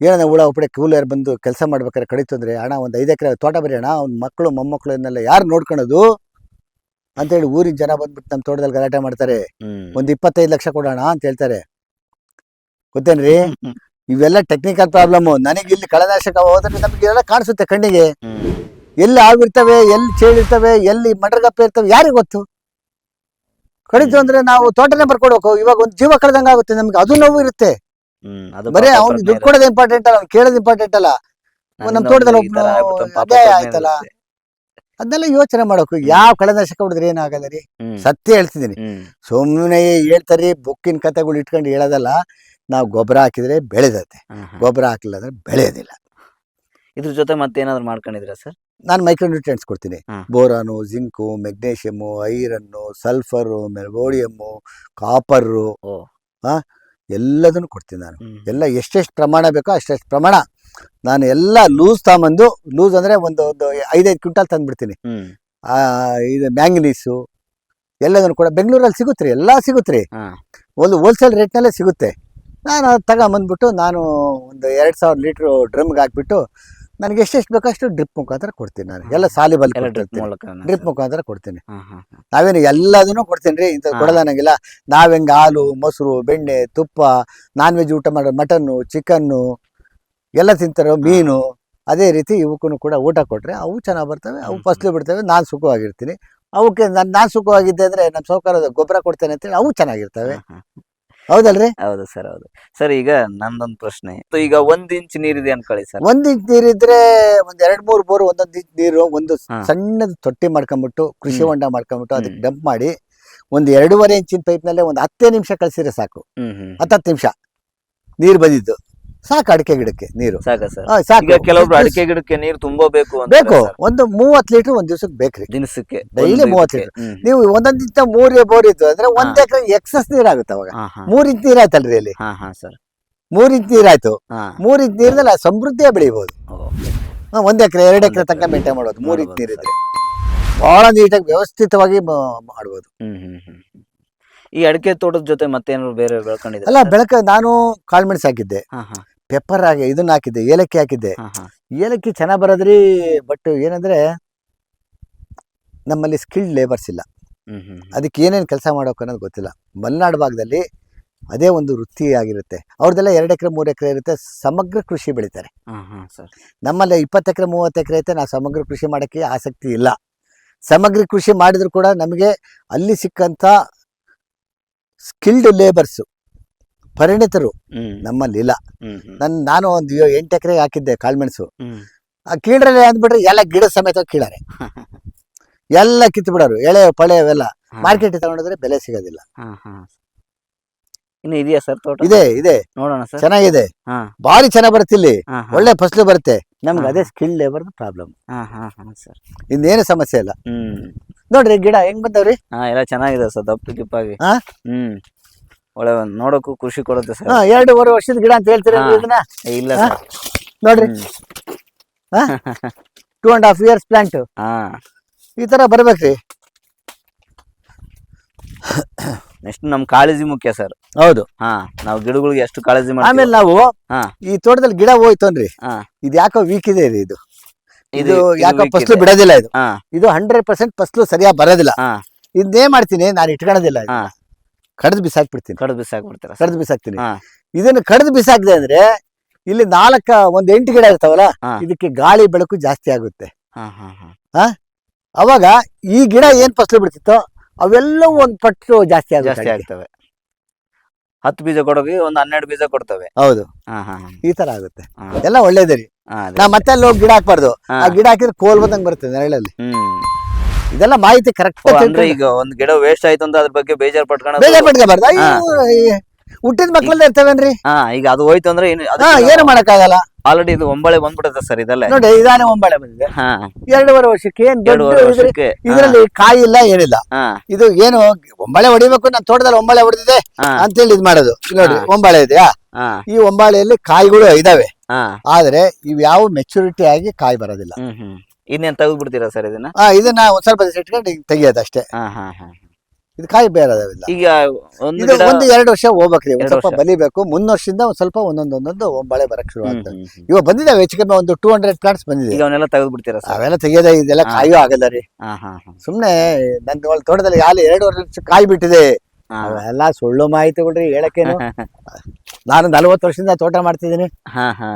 ಏನಂದ್ರೆ ಹುಳ ಉಪ್ಪಡೆ ಕೂಲರ್ ಬಂದು ಕೆಲಸ ಮಾಡ್ಬೇಕಾರೆ ಕಡಿತು ಅಂದ್ರೆ ಅಣ್ಣ ಒಂದು ಐದು ಎಕರೆ ತೋಟ ಬರೀ ಅಣ್ಣ ಅವ್ನ ಮಕ್ಕಳು ಮೊಮ್ಮಕ್ಕಳನ್ನೆಲ್ಲ ಯಾರು ನೋಡ್ಕೊಳೋದು ಅಂತೇಳಿ ಊರಿನ ಜನ ಬಂದ್ಬಿಟ್ಟು ನಮ್ಮ ತೋಟದಲ್ಲಿ ಗಲಾಟೆ ಮಾಡ್ತಾರೆ. ಒಂದು ಇಪ್ಪತ್ತೈದು ಲಕ್ಷ ಕೊಡೋಣ ಅಂತ ಹೇಳ್ತಾರೆ ಗೊತ್ತೇನ್ರಿ. ಇವೆಲ್ಲ ಟೆಕ್ನಿಕಲ್ ಪ್ರಾಬ್ಲಮ್ ನನಗೆ ಇಲ್ಲಿ ಕಳೆನಾಶಕ ಹೋದ್ರೆ ನಮಗೆ ಎಲ್ಲ ಕಾಣಿಸುತ್ತೆ ಕಣ್ಣಿಗೆ. ಎಲ್ಲಿ ಆಗಿರ್ತವೆ ಎಲ್ಲಿ ಚೇಳಿರ್ತವೆ ಎಲ್ಲಿ ಮಟರ್ಗಪ್ಪೆ ಇರ್ತವೆ ಯಾರಿಗೆ ಗೊತ್ತು? ಕಡಿತು ಅಂದ್ರೆ ನಾವು ತೋಟನೇ ಬರ್ಕೊಡ್ಬೇಕು ಇವಾಗ ಒಂದು ಜೀವ ಕಳೆದಂಗ ಆಗುತ್ತೆ ನಮ್ಗೆ. ಅದು ನೋವು ಇರುತ್ತೆ. ಬರೀ ಅವ್ನು ದುಡ್ಡು ಕೊಡೋದು ಇಂಪಾರ್ಟೆಂಟ್ ಅಲ್ಲ ಅವ್ನು ಕೇಳೋದು ಇಂಪಾರ್ಟೆಂಟ್ ಅಲ್ಲ. ನಮ್ ತೋಟದಲ್ಲಿ ಅದೇ ಆಯ್ತಲ್ಲ. ಅದನ್ನೆಲ್ಲ ಯೋಚನೆ ಮಾಡಬೇಕು ಯಾವ ಕಳೆನಾಶಕ ಹೊಡೆದ್ರೆ ಏನಾಗಲ್ಲ ರೀ? ಸತ್ಯ ಹೇಳ್ತಿದ್ದೀನಿ. ಸುಮ್ಮನೆ ಹೇಳ್ತಾರೀ ಬುಕ್ಕಿನ ಕಥೆಗಳು ಇಟ್ಕೊಂಡು ಹೇಳೋದಲ್ಲ. ನಾವು ಗೊಬ್ಬರ ಹಾಕಿದ್ರೆ ಬೆಳೆದತ್ತೆ. ಗೊಬ್ಬರ ಹಾಕಿಲ್ಲ ಅಂದ್ರೆ ಬೆಳೆಯೋದಿಲ್ಲ. ಇದ್ರ ಜೊತೆ ಮತ್ತೆ ಏನಾದ್ರು ಮಾಡ್ಕೊಂಡಿದ್ರ ಸರ್? ನಾನು ಮೈಕ್ರೋ ನ್ಯೂಟ್ರಿಯೆಂಟ್ಸ್ ಕೊಡ್ತೀನಿ. Boron zinc magnesium iron sulphur molybdenum copper ಹಾಂ ಎಲ್ಲದನ್ನು ಕೊಡ್ತೀನಿ ನಾನು. ಎಲ್ಲ ಎಷ್ಟೆಷ್ಟು ಪ್ರಮಾಣ ಬೇಕೋ ಅಷ್ಟೆಷ್ಟು ಪ್ರಮಾಣ ನಾನು ಎಲ್ಲ ಲೂಸ್ ತಗೊಂಬಂದು ಲೂಸ್ ಅಂದರೆ ಒಂದು ಒಂದು ಐದೈದು ಕ್ವಿಂಟಲ್ ತಂದುಬಿಡ್ತೀನಿ. ಇದು ಮ್ಯಾಂಗನೀಸು ಎಲ್ಲದನ್ನು ಕೂಡ ಬೆಂಗಳೂರಲ್ಲಿ ಸಿಗುತ್ತೆ ರೀ ಎಲ್ಲ ಸಿಗುತ್ತೆ ರೀ. ಒಂದು ಹೋಲ್ಸೇಲ್ ರೇಟ್ನಲ್ಲೇ ಸಿಗುತ್ತೆ. ನಾನು ಅದು ತಗೊಂಬಂದ್ಬಿಟ್ಟು ನಾನು ಒಂದು ಎರಡು ಸಾವಿರ ಲೀಟ್ರು ಡ್ರಮ್ಗೆ ಹಾಕ್ಬಿಟ್ಟು ನನಗೆ ಎಷ್ಟೆಷ್ಟು ಬೇಕಷ್ಟು ಡ್ರಿಪ್ ಮುಖಾಂತರ ಕೊಡ್ತೀನಿ ನಾನು. ಎಲ್ಲ ಸಾಲಿಬಲ್ ಡ್ರಿಪ್ ಮುಖಾಂತರ ಕೊಡ್ತೀನಿ. ನಾವೇನು ಎಲ್ಲದನ್ನು ಕೊಡ್ತೀನಿ ರೀ ಇಂಥದ್ದು. ಕೊಡಲ್ಲ ನನಗಿಲ್ಲ ನಾವ್ ಹೆಂಗೆ ಹಾಲು ಮೊಸರು ಬೆಣ್ಣೆ ತುಪ್ಪ ನಾನ್ ವೆಜ್ ಊಟ ಮಾಡೋ ಮಟನ್ನು ಚಿಕನ್ನು ಎಲ್ಲ ತಿಂತಾರೋ ಮೀನು. ಅದೇ ರೀತಿ ಇವಕ್ಕೂ ಕೂಡ ಊಟ ಕೊಟ್ಟರೆ ಅವು ಚೆನ್ನಾಗಿ ಬರ್ತವೆ ಅವು ಫಸ್ಲು ಬಿಡ್ತವೆ ನಾನು ಸುಖವಾಗಿರ್ತೀನಿ. ಅವಕ್ಕೆ ನಾನು ನಾನು ಸುಖವಾಗಿದ್ದೆ ಅಂದರೆ ನಮ್ಮ ಸೌಕರ್ಯದ ಗೊಬ್ಬರ ಕೊಡ್ತೇನೆ ಅಂತೇಳಿ ಅವು ಚೆನ್ನಾಗಿರ್ತವೆ. ಹೌದಲ್ರಿ? ಹೌದು ಸರ್ ಹೌದು. ಸರ್ ಈಗ ನಂದೊಂದು ಪ್ರಶ್ನೆ. So, ಈಗ ಒಂದ್ ಇಂಚ್ ನೀರಿದೆ ಅನ್ಕೊಳ್ಳಿ ಸರ್. ಒಂದ್ ಇಂಚ್ ನೀರಿದ್ರೆ ಒಂದ್ ಎರಡ್ ಮೂರ್ ಬೋರ್ ಒಂದೊಂದ್ ಇಂಚ್ ನೀರು ಒಂದು ಸಣ್ಣದ ಸಣ್ಣದು ತೊಟ್ಟಿ ಮಾಡ್ಕೊಂಡ್ಬಿಟ್ಟು ಕೃಷಿ ಹ್ಮ್. ಹೊಂಡ ಮಾಡ್ಕೊಂಡ್ಬಿಟ್ಟು ಅದಕ್ಕೆ ಹ್ಮ್. ಡಂಪ್ ಮಾಡಿ ಒಂದ್ ಎರಡೂವರೆ ಇಂಚಿನ ಪೈಪ್ನಲ್ಲೇ ಒಂದ್ ಹತ್ತೇ ನಿಮಿಷ ಕಳ್ಸಿದ್ರೆ ಸಾಕು. ಹ್ಮ್ ಹ್ಮ್. ಹತ್ತತ್ತು ನಿಮಿಷ ನೀರ್ ಬಂದಿದ್ದು. ಸಾಕು ಅಡಿಕೆ ಗಿಡಕ್ಕೆ ನೀರು. ಸಾಕ ಸರ್? ಈಗ ಕೆಲವೊಬ್ರು ಅಡಿಕೆ ಗಿಡಕ್ಕೆ ನೀರು ತುಂಬಬೇಕು ಅಂತ ಬೇಕು. ಒಂದು ಮೂವತ್ ಲೀಟರ್ ಒಂದ್ ದಿವ್ಸಕ್ಕೆ ಬೇಕ್ರಿ. ದಿನಸಕ್ಕೆ ಡೈಲಿ ಮೂವತ್ ಲೀಟರ್. ನೀವು ಒಂದೊಂದ್ ಒಂದೊಂದಿಂತ ಮೂರ್ ಬೋರ್ ಇತ್ತು ಅಂದ್ರೆ ಒಂದ್ ಎಕರೆ ಎಕ್ಸಸ್ ನೀರಾಗುತ್ತೆ ಅವಾಗ. ಹಾ ಹಾ. ಮೂರ್ ಇಂಚ್ ನೀರಾಯ್ತಲ್ರಿ ಅಲ್ಲಿ. ಸರ್. ಮೂರ್ ಇಂಚ್ ನೀರ್ ಆಯ್ತು ಮೂರ್ ಇಂಚ್ ನೀರ್ದಲ್ಲಿ ಸಮೃದ್ಧಿಯ ಬೆಳಿಬಹುದು ಒಂದ್ ಎಕರೆ ಎರಡ್ ಎಕರೆ ತನಕ ಮೇಂಟೈನ್ ಮಾಡೋದು ಮೂರ್ ಇಂಚ್ ನೀರ್ ಇದ್ರೆ ಬಹಳ ನೀಟಾಗಿ ವ್ಯವಸ್ಥಿತವಾಗಿ ಮಾಡ್ಬೋದು. ಈ ಅಡಿಕೆ ತೋಟದ ಜೊತೆ ಮತ್ತೇನಾದ್ರು ಬೇರೆ ಬೆಳ್ಕೊಂಡಿದ್ದೆ ಅಲ್ಲ ಬೆಳಕ ನಾನು ಕಾಳ್ಮೆಣಸು ಹಾಕಿದ್ದೆ. ಹಾ ಹಾ. ಪೆಪ್ಪರ್ ಆಗಿ ಇದನ್ನ ಹಾಕಿದ್ದೆ ಏಲಕ್ಕಿ ಹಾಕಿದ್ದೆ. ಏಲಕ್ಕಿ ಚೆನ್ನಾಗ್ ಬರೋದ್ರಿ ಬಟ್ ಏನಂದ್ರೆ ನಮ್ಮಲ್ಲಿ ಸ್ಕಿಲ್ಡ್ ಲೇಬರ್ಸ್ ಇಲ್ಲ. ಅದಕ್ಕೆ ಏನೇನು ಕೆಲಸ ಮಾಡೋಕೆ ಅನ್ನೋದು ಗೊತ್ತಿಲ್ಲ. ಮಲೆನಾಡು ಭಾಗದಲ್ಲಿ ಅದೇ ಒಂದು ವೃತ್ತಿ ಆಗಿರುತ್ತೆ. ಅವ್ರದ್ದೆಲ್ಲ ಎರಡು ಎಕರೆ ಮೂರು ಎಕರೆ ಇರುತ್ತೆ. ಸಮಗ್ರ ಕೃಷಿ ಬೆಳಿತಾರೆ. ನಮ್ಮಲ್ಲಿ ಇಪ್ಪತ್ತು ಎಕರೆ ಮೂವತ್ತು ಎಕರೆ ಐತೆ. ನಾವು ಸಮಗ್ರ ಕೃಷಿ ಮಾಡೋಕ್ಕೆ ಆಸಕ್ತಿ ಇಲ್ಲ. ಸಮಗ್ರ ಕೃಷಿ ಮಾಡಿದ್ರು ಕೂಡ ನಮಗೆ ಅಲ್ಲಿ ಸಿಕ್ಕಂಥ ಸ್ಕಿಲ್ಡ್ ಲೇಬರ್ಸು ಪರಿಣಿತರು ನಮ್ಮಲ್ಲಿ ಇಲ್ಲ ನನ್ ನಾನು ಒಂದು ಎಂಟು ಎಕರೆಗೆ ಹಾಕಿದ್ದೆ ಕಾಳ್ಮೆಣಸು ಆ ಕೀಳ್ರಲ್ಲಿ ಅಂದ್ಬಿಟ್ರೆ ಎಲ್ಲ ಗಿಡ ಸಮೇತ ಕೀಳಾರೆ. ಎಲ್ಲ ಕಿತ್ತು ಬಿಡೋರು ಎಳೆ ಪಳೆ ಅವೆಲ್ಲ ಮಾರ್ಕೆಟ್ ತಗೊಂಡಿದ್ರೆ ಬೆಲೆ ಸಿಗೋದಿಲ್ಲ. ಇನ್ನು ಇದೆಯಾ ಸರ್ ತೋಟ? ಇದೆ ಇದೆ. ನೋಡೋಣ ಸರ್. ಚೆನ್ನಾಗಿದೆ. ಭಾರಿ ಚೆನ್ನಾಗ್ ಬರುತ್ತೆ ಇಲ್ಲಿ. ಒಳ್ಳೆ ಫಸಲು ಬರುತ್ತೆ. ನಮ್ಗೆ ಅದೇ ಸ್ಕಿಲ್ ಲೇಬರ್ ಪ್ರಾಬ್ಲಮ್. ಸರ್. ಇನ್ನೇನು ಸಮಸ್ಯೆ ಇಲ್ಲ. ಹ್ಮ್. ನೋಡ್ರಿ ಗಿಡ ಹೆಂಗ್ ಬಂದವ್ರಿ? ಹಾ ಎಲ್ಲ ಚೆನ್ನಾಗಿದೆ ಸರ್ ದಪ್ಪ ಗಿಪ್ಪಾಗಿ. ಹಾ? ಹ್ಮ್. ಒಳ್ಳೆ ನೋಡಕ್ಕೂ ಖುಷಿ ಕೊಡುತ್ತೆ ಸರ್. ಹಾ ಎರಡೂವರೆ ವರ್ಷದ ಗಿಡ ಅಂತ ಹೇಳ್ತೀರ. ಇದನ್ನ? ಇಲ್ಲ? ಸರ್. ನೋಡ್ರಿ. Two and half years plant ಹಾ. ಈ ತರ ಬರ್ಬೇಕ್ರಿ. ನೆಕ್ಸ್ಟ್ ನಮ್ ಕಾಳಜಿ ಮುಖ್ಯ ಸರ್. ಹೌದು. ಹಾ ನಾವು ಗಿಡಗಳಿಗೆ ಎಷ್ಟು ಕಾಳಜಿ ಮಾಡ್ತೀವಿ. ಆಮೇಲೆ ನಾವು ಹಾ. ಈ ತೋಟದಲ್ಲಿ ಗಿಡ ಹೋಯ್ತು ಅನ್ರಿ ಹಾ. ಇದು ಯಾಕೋ ವೀಕ್ ಇದೆ ರೀ ಇದು. ಇದು ಇದು ಯಾಕೋ weak ಫಸ್ಲು ಇದೆ. ಬಿಡೋದಿಲ್ಲ ಇದು. ಹಾ. ಇದು ಹಂಡ್ರೆಡ್ ಪರ್ಸೆಂಟ್ ಫಸ್ಲು ಸರಿಯಾಗಿ ಬರೋದಿಲ್ಲ. ಹಾ. ಇದನ್ನೇ ಮಾಡ್ತೀನಿ ನಾನು ಇಟ್ಕೊಳ್ಳೋದಿಲ್ಲ ಹಾ. ಕಡ್ದು ಬಿಸಾಕ್ಬಿಡ್ತೀನಿ. ಕಡ್ದು ಬಿಸಾಕ್ಬಿಡ್ತೀರ ಕಡ್ದು ಬಿಸಾಕ್ತೀನಿ. ಹಾ. ಇದನ್ನ ಕಡ್ದು ಬಿಸಾಕ್ದೆ ಅಂದ್ರೆ ಇಲ್ಲಿ ನಾಲ್ಕ ಒಂದ್ ಎಂಟು ಗಿಡ ಇರ್ತಾವಲ್ಲ ಹಾ. ಇದಕ್ಕೆ ಗಾಳಿ ಬೆಳಕು ಜಾಸ್ತಿ ಆಗುತ್ತೆ. ಹಾ ಹಾ ಹಾ. ಅವಾಗ ಈ ಗಿಡ ಏನ್ ಫಸಲು ಬಿಡ್ತಿತ್ತೋ ಅವೆಲ್ಲವೂ ಒಂದ್ ಪಟ್ಟು ಜಾಸ್ತಿ ಜಾಸ್ತಿ ಆಗುತ್ತೆ ಆಗ್ತವೆ. ಹತ್ತು ಬೀಜ ಕೊಡೋಗಿ ಒಂದ್ ಹನ್ನೆರಡು ಬೀಜ ಕೊಡ್ತವೆ. ಹೌದು. ಹಾ ಹಾ ಹಾ. ಈ ತರ ಆಗುತ್ತೆ. ಹಾ. ಎಲ್ಲ ಒಳ್ಳೇದೇ ರೀ. ಹಾ, ಅದೇ. ನಾ ಮತ್ತೆ ಅಲ್ಲಿ ಹೋಗಿ ಗಿಡ ಹಾಕ್ಬಾರ್ದು. ಹಾ. ಆ ಗಿಡ ಹಾಕಿದ್ರೆ ಕೋಲ್ ಬಂದಂಗ್ ಬರುತ್ತೆ ನೆರಳಲ್ಲಿ. ಹ್ಮ್. ಇದೆಲ್ಲ ಮಾಹಿತಿ ಕರೆಕ್ಟ್ ಅಂದ್ರೆ ಈಗ ಒಂದ್ ಗಿಡ ವೇಸ್ಟ್ ಆಯ್ತು ಅಂತ ಅದ್ರ ಬಗ್ಗೆ ಬೇಜಾರ್ ಪಟ್ಕೊಂಡು ಬೇಜಾರ್ ಪಡ್ಕೋಬಾರ್ದು ಹಾ. ಹುಟ್ಟಿದ ಮಕ್ಕಳಲ್ಲ ಇರ್ತವೇನ್ರಿ? ಹಾ ಈಗ ಅದು ಹೋಯ್ತು ಅಂದ್ರೆ ಏನು ಏನು ಮಾಡಕ್ಕಾಗಲ್ಲ. ಆಲ್ರೆಡಿ ಇದು ಒಂಬಳೆ ಬಂದ್ಬಿಡುತ್ತೆ ಸರ್ ಇದಲ್ಲೇ. ನೋಡಿ ಇದಾನೆ ಒಂಬಳೆ ಬಂದಿದೆ. ಎರಡೂವರೆ ವರ್ಷಕ್ಕೆ ಏನ್ ಇದ್ರಲ್ಲಿ ಕಾಯಿ ಇಲ್ಲ ಏನಿಲ್ಲ. ಇದು ಏನು ಒಂಬಳೆ ಹೊಡಿಬೇಕು ನನ್ನ ತೋಟದಲ್ಲಿ ಒಂಬಳೆ ಹೊಡೆದಿದೆ ಅಂತ ಅಂತೇಳಿ ಇದ್ ಮಾಡೋದು. ನೋಡಿ ಒಂಬಳೆ ಇದೆಯಾ? ಈ ಒಂಬಳೆಯಲ್ಲಿ ಕಾಯಿಗಳು ಇದಾವೆ. ಆದ್ರೆ ಇವ್ ಯಾವ ಮೆಚುರಿಟಿ ಆಗಿ ಕಾಯಿ ಬರೋದಿಲ್ಲ. ಇನ್ನೇನ್ ತೆಗೆದು ಬಿಡ್ತೀರಾ ಸರ್ ಇದನ್ನ? ಆ ಇದನ್ನ ಒಂದ್ ಸ್ವಲ್ಪ ದಿವಸ ಇಟ್ಕೊಂಡು ಹಿಂಗ್ ತೆಗಿಯೋದು ಅಷ್ಟೇ. ಹಾ ಹಾ ಹಾ. ಇದು ಕಾಯಿ ಬೇರೆ ಈಗ ಒಂದು ಇದು ಗಿಡ ಒಂದು ಎರಡು ವರ್ಷ ಹೋಗ್ಬೇಕ್ರಿ ಒಂದ್ ಎರಡು ಸ್ವಲ್ಪ ವರ್ಷ. ಬಲಿಬೇಕು. ಮುಂದ್ ವರ್ಷದಿಂದ ಒಂದ್ ಸ್ವಲ್ಪ ಒಂದೊಂದ್ ಒಂದೊಂದು ಬಳೆ ಬರಕ್ ಶುರು ಹ್ಮ್, ಆಗ್ತದೆ. ಹ್ಮ್, ಹ್ಮ್. ಇವಾಗ ಬಂದಿದ್ದಾವೆ ಹೆಚ್ಚು ಕಮ್ಮಿ ಒಂದು ಟೂ ಹಂಡ್ರೆಡ್ ಪ್ಲಾಂಟ್ಸ್ ಬಂದಿದೆ. ಈಗ ಅವನ್ನೆಲ್ಲ ತೆಗೆದು ಬಿಡ್ತೀರಾ ಸರ್? ಅವೆಲ್ಲ ತೆಗಿಯೋದ ಇದೆಲ್ಲ ಹಾ. ಕಾಯೂ ಆಗಲ್ಲ ರೀ. ಹಾ ಹಾ ಹಾ. ಸುಮ್ನೆ ಒಳ್ ತೋಟದಲ್ಲಿ ಅಲ್ಲಿ ಎರಡು ವರ್ಷ ಕಾಯಿ ಬಿಟ್ಟಿದೆ. ಹಾ. ಅವೆಲ್ಲ ಸುಳ್ಳು ಮಾಹಿತಿಗಳ್ರಿ ಹೇಳಕ್ಕೇನು. ನಾನು ನಲ್ವತ್ತು ವರ್ಷದಿಂದ ತೋಟ ಮಾಡ್ತಿದ್ದೀನಿ. ಹಾ ಹಾ.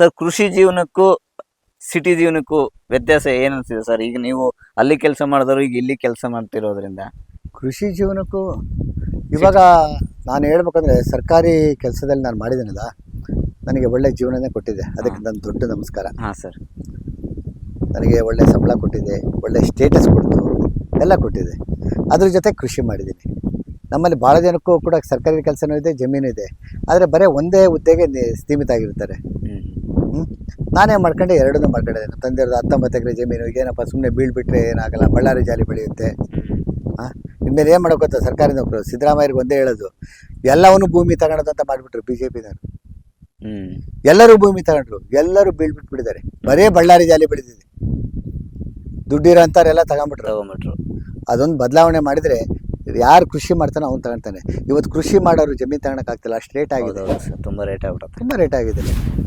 ಸರ್ ಕೃಷಿ ಜೀವನಕ್ಕೂ ಸಿಟಿ ಜೀವನಕ್ಕೂ ವ್ಯತ್ಯಾಸ ಏನು ಅನ್ಸಿದೆ ಸರ್? ಈಗ ನೀವು ಅಲ್ಲಿ ಕೆಲಸ ಮಾಡಿದವರು ಈಗ ಇಲ್ಲಿ ಕೆಲಸ ಮಾಡ್ತಿರೋದ್ರಿಂದ. ಕೃಷಿ ಜೀವನಕ್ಕೂ ಇವಾಗ ನಾನು ಹೇಳ್ಬೇಕಂದ್ರೆ ಸರ್ಕಾರಿ ಕೆಲಸದಲ್ಲಿ ನಾನು ಮಾಡಿದ್ದೀನಲ್ಲ ನನಗೆ ಒಳ್ಳೆ ಜೀವನನೇ ಕೊಟ್ಟಿದೆ. ಅದಕ್ಕೆ ನನ್ನ ದೊಡ್ಡ ನಮಸ್ಕಾರ. ಹಾಂ ಸರ್. ನನಗೆ ಒಳ್ಳೆ ಸಂಬಳ ಕೊಟ್ಟಿದೆ ಒಳ್ಳೆ ಸ್ಟೇಟಸ್ ಕೊಡ್ತು ಎಲ್ಲ ಕೊಟ್ಟಿದೆ. ಅದ್ರ ಜೊತೆ ಕೃಷಿ ಮಾಡಿದ್ದೀನಿ. ನಮ್ಮಲ್ಲಿ ಭಾಳ ಜನಕ್ಕೂ ಕೂಡ ಸರ್ಕಾರಿ ಕೆಲಸನೂ ಇದೆ ಜಮೀನು ಇದೆ. ಆದರೆ ಬರೀ ಒಂದೇ ಹುದ್ದೆಗೆ ನಿ- ಸೀಮಿತ ಆಗಿರ್ತಾರೆ. ನಾನೇ ಮಾಡ್ಕೊಂಡೆ ಎರಡನ್ನೂ ಮಾಡ್ಕೊಂಡಿದ್ದೆ ನಮ್ಮ ತಂದೆಯವ್ರದ್ದು ಹತ್ತೊಂಬತ್ತು ಎಕರೆ ಜಮೀನು. ಏನಪ್ಪ ಸುಮ್ಮನೆ ಬೀಳ್ಬಿಟ್ರೆ ಏನಾಗಲ್ಲ ಬಳ್ಳಾರಿ ಜಾಲಿ ಬೆಳೆಯುತ್ತೆ. ಇನ್ಮೇಲೆ ಏನು ಮಾಡೋಕೆ ಗೊತ್ತಾ? ಸರ್ಕಾರಿ ನೌಕರು ಸಿದ್ದರಾಮಯ್ಯರಿಗೆ ಒಂದೇ ಹೇಳೋದು. ಎಲ್ಲವನ್ನು ಭೂಮಿ ತಗೊಳೋದು ಅಂತ ಮಾಡಿಬಿಟ್ರು ಬಿ ಜೆ ಪಿನವರು ಎಲ್ಲರೂ ಭೂಮಿ ತಗೊಂಡ್ರು. ಎಲ್ಲರೂ ಬೀಳ್ಬಿಟ್ಬಿಟ್ಟಿದ್ದಾರೆ. ಬರೀ ಬಳ್ಳಾರಿ ಜಾಲಿ ಬೆಳೆದಿದೆ. ದುಡ್ಡಿರೋ ಅಂಥವ್ರೆಲ್ಲ ತಗೊಂಬಿಟ್ರು ತಗೊಂಬಿಟ್ರು ಅದೊಂದು ಬದಲಾವಣೆ ಮಾಡಿದರೆ ಯಾರು ಕೃಷಿ ಮಾಡ್ತಾನೆ ಅವ್ನು ತಗೊಳ್ತಾನೆ ಇವತ್ತು ಕೃಷಿ ಮಾಡೋರು ಜಮೀನು ತಗೊಳಕ್ಕಾಗ್ತಿಲ್ಲ ಅಷ್ಟು ರೇಟ್ ಆಗಿದೆ. ತುಂಬ ರೇಟ್ ಆಗ್ಬಿಡುತ್ತೆ. ತುಂಬ ರೇಟ್ ಆಗಿದೆ.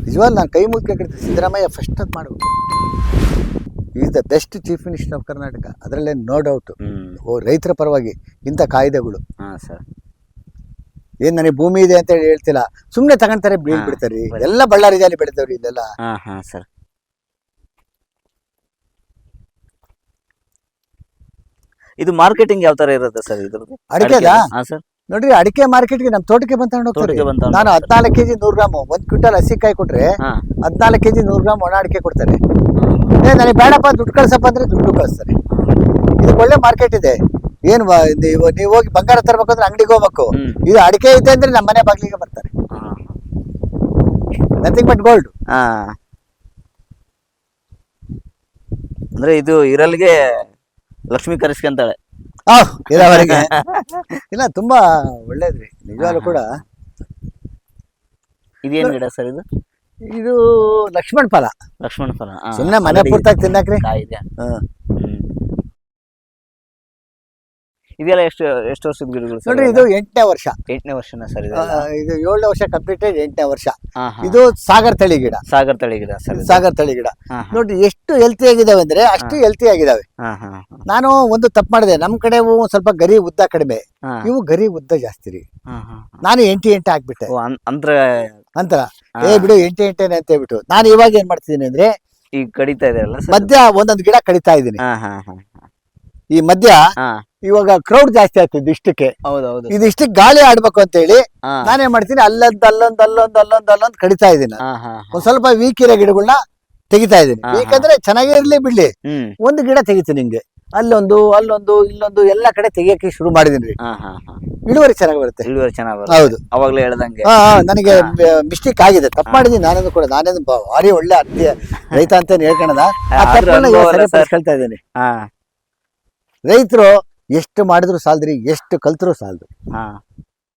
ನಿಜವಾಗ್ಲೂ ನಾನು ಕೈ ಮುಗಿ ಕೇಳ್ತೀನಿ ಸಿದ್ದರಾಮಯ್ಯ ಫಸ್ಟ್ ಅದು ಮಾಡಬೇಕು. Is the best chief minister of Karnataka ಅದರಲ್ಲೇ ನೋ ಡೌಟ್ ಓ ರೈತರ ಪರವಾಗಿ ಇಂಥ ಕಾಯ್ದೆಗಳು. ಹಾಂ ಸರ್. ಏನ್ ನನಗೆ ಭೂಮಿ ಇದೆ ಅಂತ ಹೇಳಿ ಹೇಳ್ತಿಲ್ಲ. ಸುಮ್ಮನೆ ತಗೊಂತಾರೆ ಬೀಳ್ ಬಿಡ್ತಾರೆ ಎಲ್ಲ ಬಳ್ಳಾರಿ ಜಾಲಿ ಬೆಳೆದವ್ರಿ ಇದೆಲ್ಲ ಹಾ ಹಾ ಸರ್. ಇದು ಮಾರ್ಕೆಟಿಂಗ್ ಯಾವ ತರ ಇರುತ್ತೆ ಸರ್ ಇದ್ರದ್ದು? ಅಡಿಕೆ ಹಾ ಸರ್. ನೋಡ್ರಿ ಅಡಿಕೆ ಮಾರ್ಕೆಟ್ಗೆ ನಮ್ ತೋಟಕ್ಕೆ ಬಂತ ಹೋಗ್ತಾರೆ. ತೋಟಕ್ಕೆ ನಾನು ಹದಿನಾಲ್ಕು ಕೆಜಿ ನೂರ್ ಗ್ರಾಮ್ ಒಂದ್ ಕ್ವಿಂಟಲ್ ಹಸಿಕಾಯಿ ಕೊಟ್ರೆ ಹಾ. ಹದಿನಾಲ್ಕು ಕೆಜಿ ನೂರ್ ಗ್ರಾಮ್ ಒಣ ಅಡಿಕೆ ಕೊಡ್ತಾರೆ. ಏ ನನಗೆ ಬೇಡಪ್ಪ ದುಡ್ಡು ಕಳ್ಸಪ್ಪ ಅಂದ್ರೆ ದುಡ್ಡು ಕಳಿಸ್ತಾರೆ. ಇದಕ್ಕೆ ಒಳ್ಳೆ ಮಾರ್ಕೆಟ್ ಇದೆ. ಏನ್ ನೀವು ನೀವು ಹೋಗಿ ಬಂಗಾರ ತರ್ಬೇಕಂದ್ರೆ ಅಂಗಡಿಗೆ ಹೋಗ್ಬೇಕು. ಹ್ಮ್. ಇದು ಅಡಿಕೆ ಇದೆ ಅಂದ್ರೆ ನಮ್ಮ ಮನೆ ಬಾಗಿಲಿಗೆ ಬರ್ತಾರೆ. ನಥಿಂಗ್ ಬಟ್ ಗೋಲ್ಡ್ ಹಾ. ಅಂದ್ರೆ ಇದು ಇರಲ್ಗೆ ಲಕ್ಷ್ಮಿ ಕರೆಸ್ಕೊಂತಾಳೆ. ಇಲ್ಲ ತುಂಬಾ ಒಳ್ಳೇದ್ರಿ. ನಿಜವಾಗ್ಲೂ ಕೂಡ. ಇದೇನ್ ಗಿಡ ಸರ್ ಇದು? ಇದು ಲಕ್ಷ್ಮಣ್ ಫಲ. ಲಕ್ಷ್ಮಣ ಫಲ ಸುಮ್ಮನೆ ಮನೆ ಪೂರ್ತಾಗಿ ತಿನ್ನಕ್ರಿ. ಹ್ಮ್. ಇದೆಲ್ಲ ಎಷ್ಟು ಎಷ್ಟು ವರ್ಷದ ಗಿಡಗಳು ಸರ್ ನೋಡ್ರಿ ಇದು ಎಂಟನೇ ವರ್ಷ. ಎಂಟನೇ ವರ್ಷನ ಸರ್ ಇದು ಇದು ಏಳನೇ ವರ್ಷ ಕಂಪ್ಲೀಟೆಡ್ ಎಂಟನೇ ವರ್ಷ. ಹಾ ಹಾ. ಇದು ಸಾಗರ್ ತಳಿ ಗಿಡ. ಸಾಗರ್ ತಳಿ ಗಿಡ ಸರ್ ಇದು. ಸಾಗರ್ ತಳಿ ಗಿಡ. ಹಾ ಹಾ. ನೋಡ್ರಿ ಎಷ್ಟು ಹೆಲ್ತಿ ಆಗಿದಾವೆ ಅಂದ್ರೆ ಅಷ್ಟು ಹೆಲ್ತಿ ಆಗಿದಾವೆ. ಹಾ ಹಾ ಹಾ. ನಾನು ಒಂದು ತಪ್ಪು ಮಾಡಿದೆ. ನಮ್ ಕಡೆ ಇವು ಸ್ವಲ್ಪ ಗರಿ ಉದ್ದ ಕಡಿಮೆ. ಹಾ. ಇವು ಗರಿ ಉದ್ದ ಜಾಸ್ತಿ ರೀ. ಹಾ ಹಾ ನಾನು ಎಂಟಿ ಎಂಟು ಹಾಕ್ಬಿಟ್ಟೆ ಅಂದ್ರ ಅನ್- ಅಂದ್ರೆ ಅಂತರ ಏ ಬಿಡು ಎಂಟಿ ಎಂಟೆನೆ ಅಂತ ಹೇಳ್ಬಿಟ್ಟು. ನಾನು ಇವಾಗ ಏನ್ ಮಾಡ್ತಿದ್ದೀನಿ ಅಂದ್ರೆ ಈಗ ಕಡಿತಾ ಇದೆಯಲ್ಲ ಸರ್ ಮಧ್ಯ ಒಂದೊಂದು ಗಿಡ ಕಡಿತಾ ಇದ್ದೀನಿ. ಹಾ ಹಾ ಹಾ. ಈ ಮಧ್ಯ ಹಾ. ಇವಾಗ ಕ್ರೌಡ್ ಜಾಸ್ತಿ ಆಯ್ತು ಇಷ್ಟಕ್ಕೆ ಹೌದೌದು. ಇದು ಇಷ್ಟಕ್ಕೆ ಗಾಳಿ ಆಡ್ಬೇಕು ಅಂತ ಹೇಳಿ ಹಾ. ನಾನೇನ್ ಮಾಡ್ತೀನಿ ಅಲ್ಲೊಂದ್ ಅಲ್ಲೊಂದ್ ಅಲ್ಲೊಂದ್ ಅಲ್ಲೊಂದ್ ಅಲ್ಲೊಂದ್ ಕಡಿತಾ ಇದ್ದೀನಿ. ಹಾ ಹಾ ಹಾ. ಒಂದ್ ಸ್ವಲ್ಪ ವೀಕ್ ಇರೋ ಗಿಡಗಳನ್ನ ತೆಗಿತಾ ಇದ್ದೀನಿ. ಹಾ, ವೀಕ್ ಹಾ. ಅಂದ್ರೆ ಚೆನ್ನಾಗೇ ಇರ್ಲಿ ಬಿಡ್ಲಿ. ಹ್ಮ್. ಒಂದು ಗಿಡ ತೆಗಿತೀನಿ ಹಿಂಗೆ ಅಲ್ಲೊಂದು ಅಲ್ಲೊಂದು ಇಲ್ಲೊಂದು ಎಲ್ಲಾ ಕಡೆ ತೆಗಿಯಕ್ಕೆ ಶುರು ಮಾಡಿದೀನಿ ಹಾ ಹಾ ಹಾ. ಇಳುವರಿ ಚೆನ್ನಾಗಿ ಬರುತ್ತೆ. ಇಳುವರಿ ಚೆನ್ನಾಗಿ ಬರುತ್ತೆ. ಹೌದು. ಅವಾಗ್ಲೇ ಹೇಳ್ದಂಗೆ. ಹಾ ಹಾ, ನನಗೆ ಮಿಸ್ಟೇಕ್ ಆಗಿದೆ. ತಪ್ಪು ಮಾಡಿದೀನಿ ನಾನೇನು ಕೂಡ. ನಾನೇನು ಬ- ಭಾರಿ ಒಳ್ಳೆ ಅತ್ಯ ರೈತ ಅಂತ ಹೇಳ್ಕೊಳದ ಆ ಆದ್ರೂ ತಪ್ಪನ್ನ ಅನುಭವ ಇವಾಗ ಅಲ್ಲ ಸರ್. ಸರಿಪಡಿಸ್ಕೊಳ್ತಾ ಇದ್ದೀನಿ. ಹಾ. ರೈತರು ಎಷ್ಟು ಮಾಡಿದ್ರು ಸಾಲದ್ರಿ ಎಷ್ಟು ಕಲ್ತರು ಸಾಲದು. ಹಾ.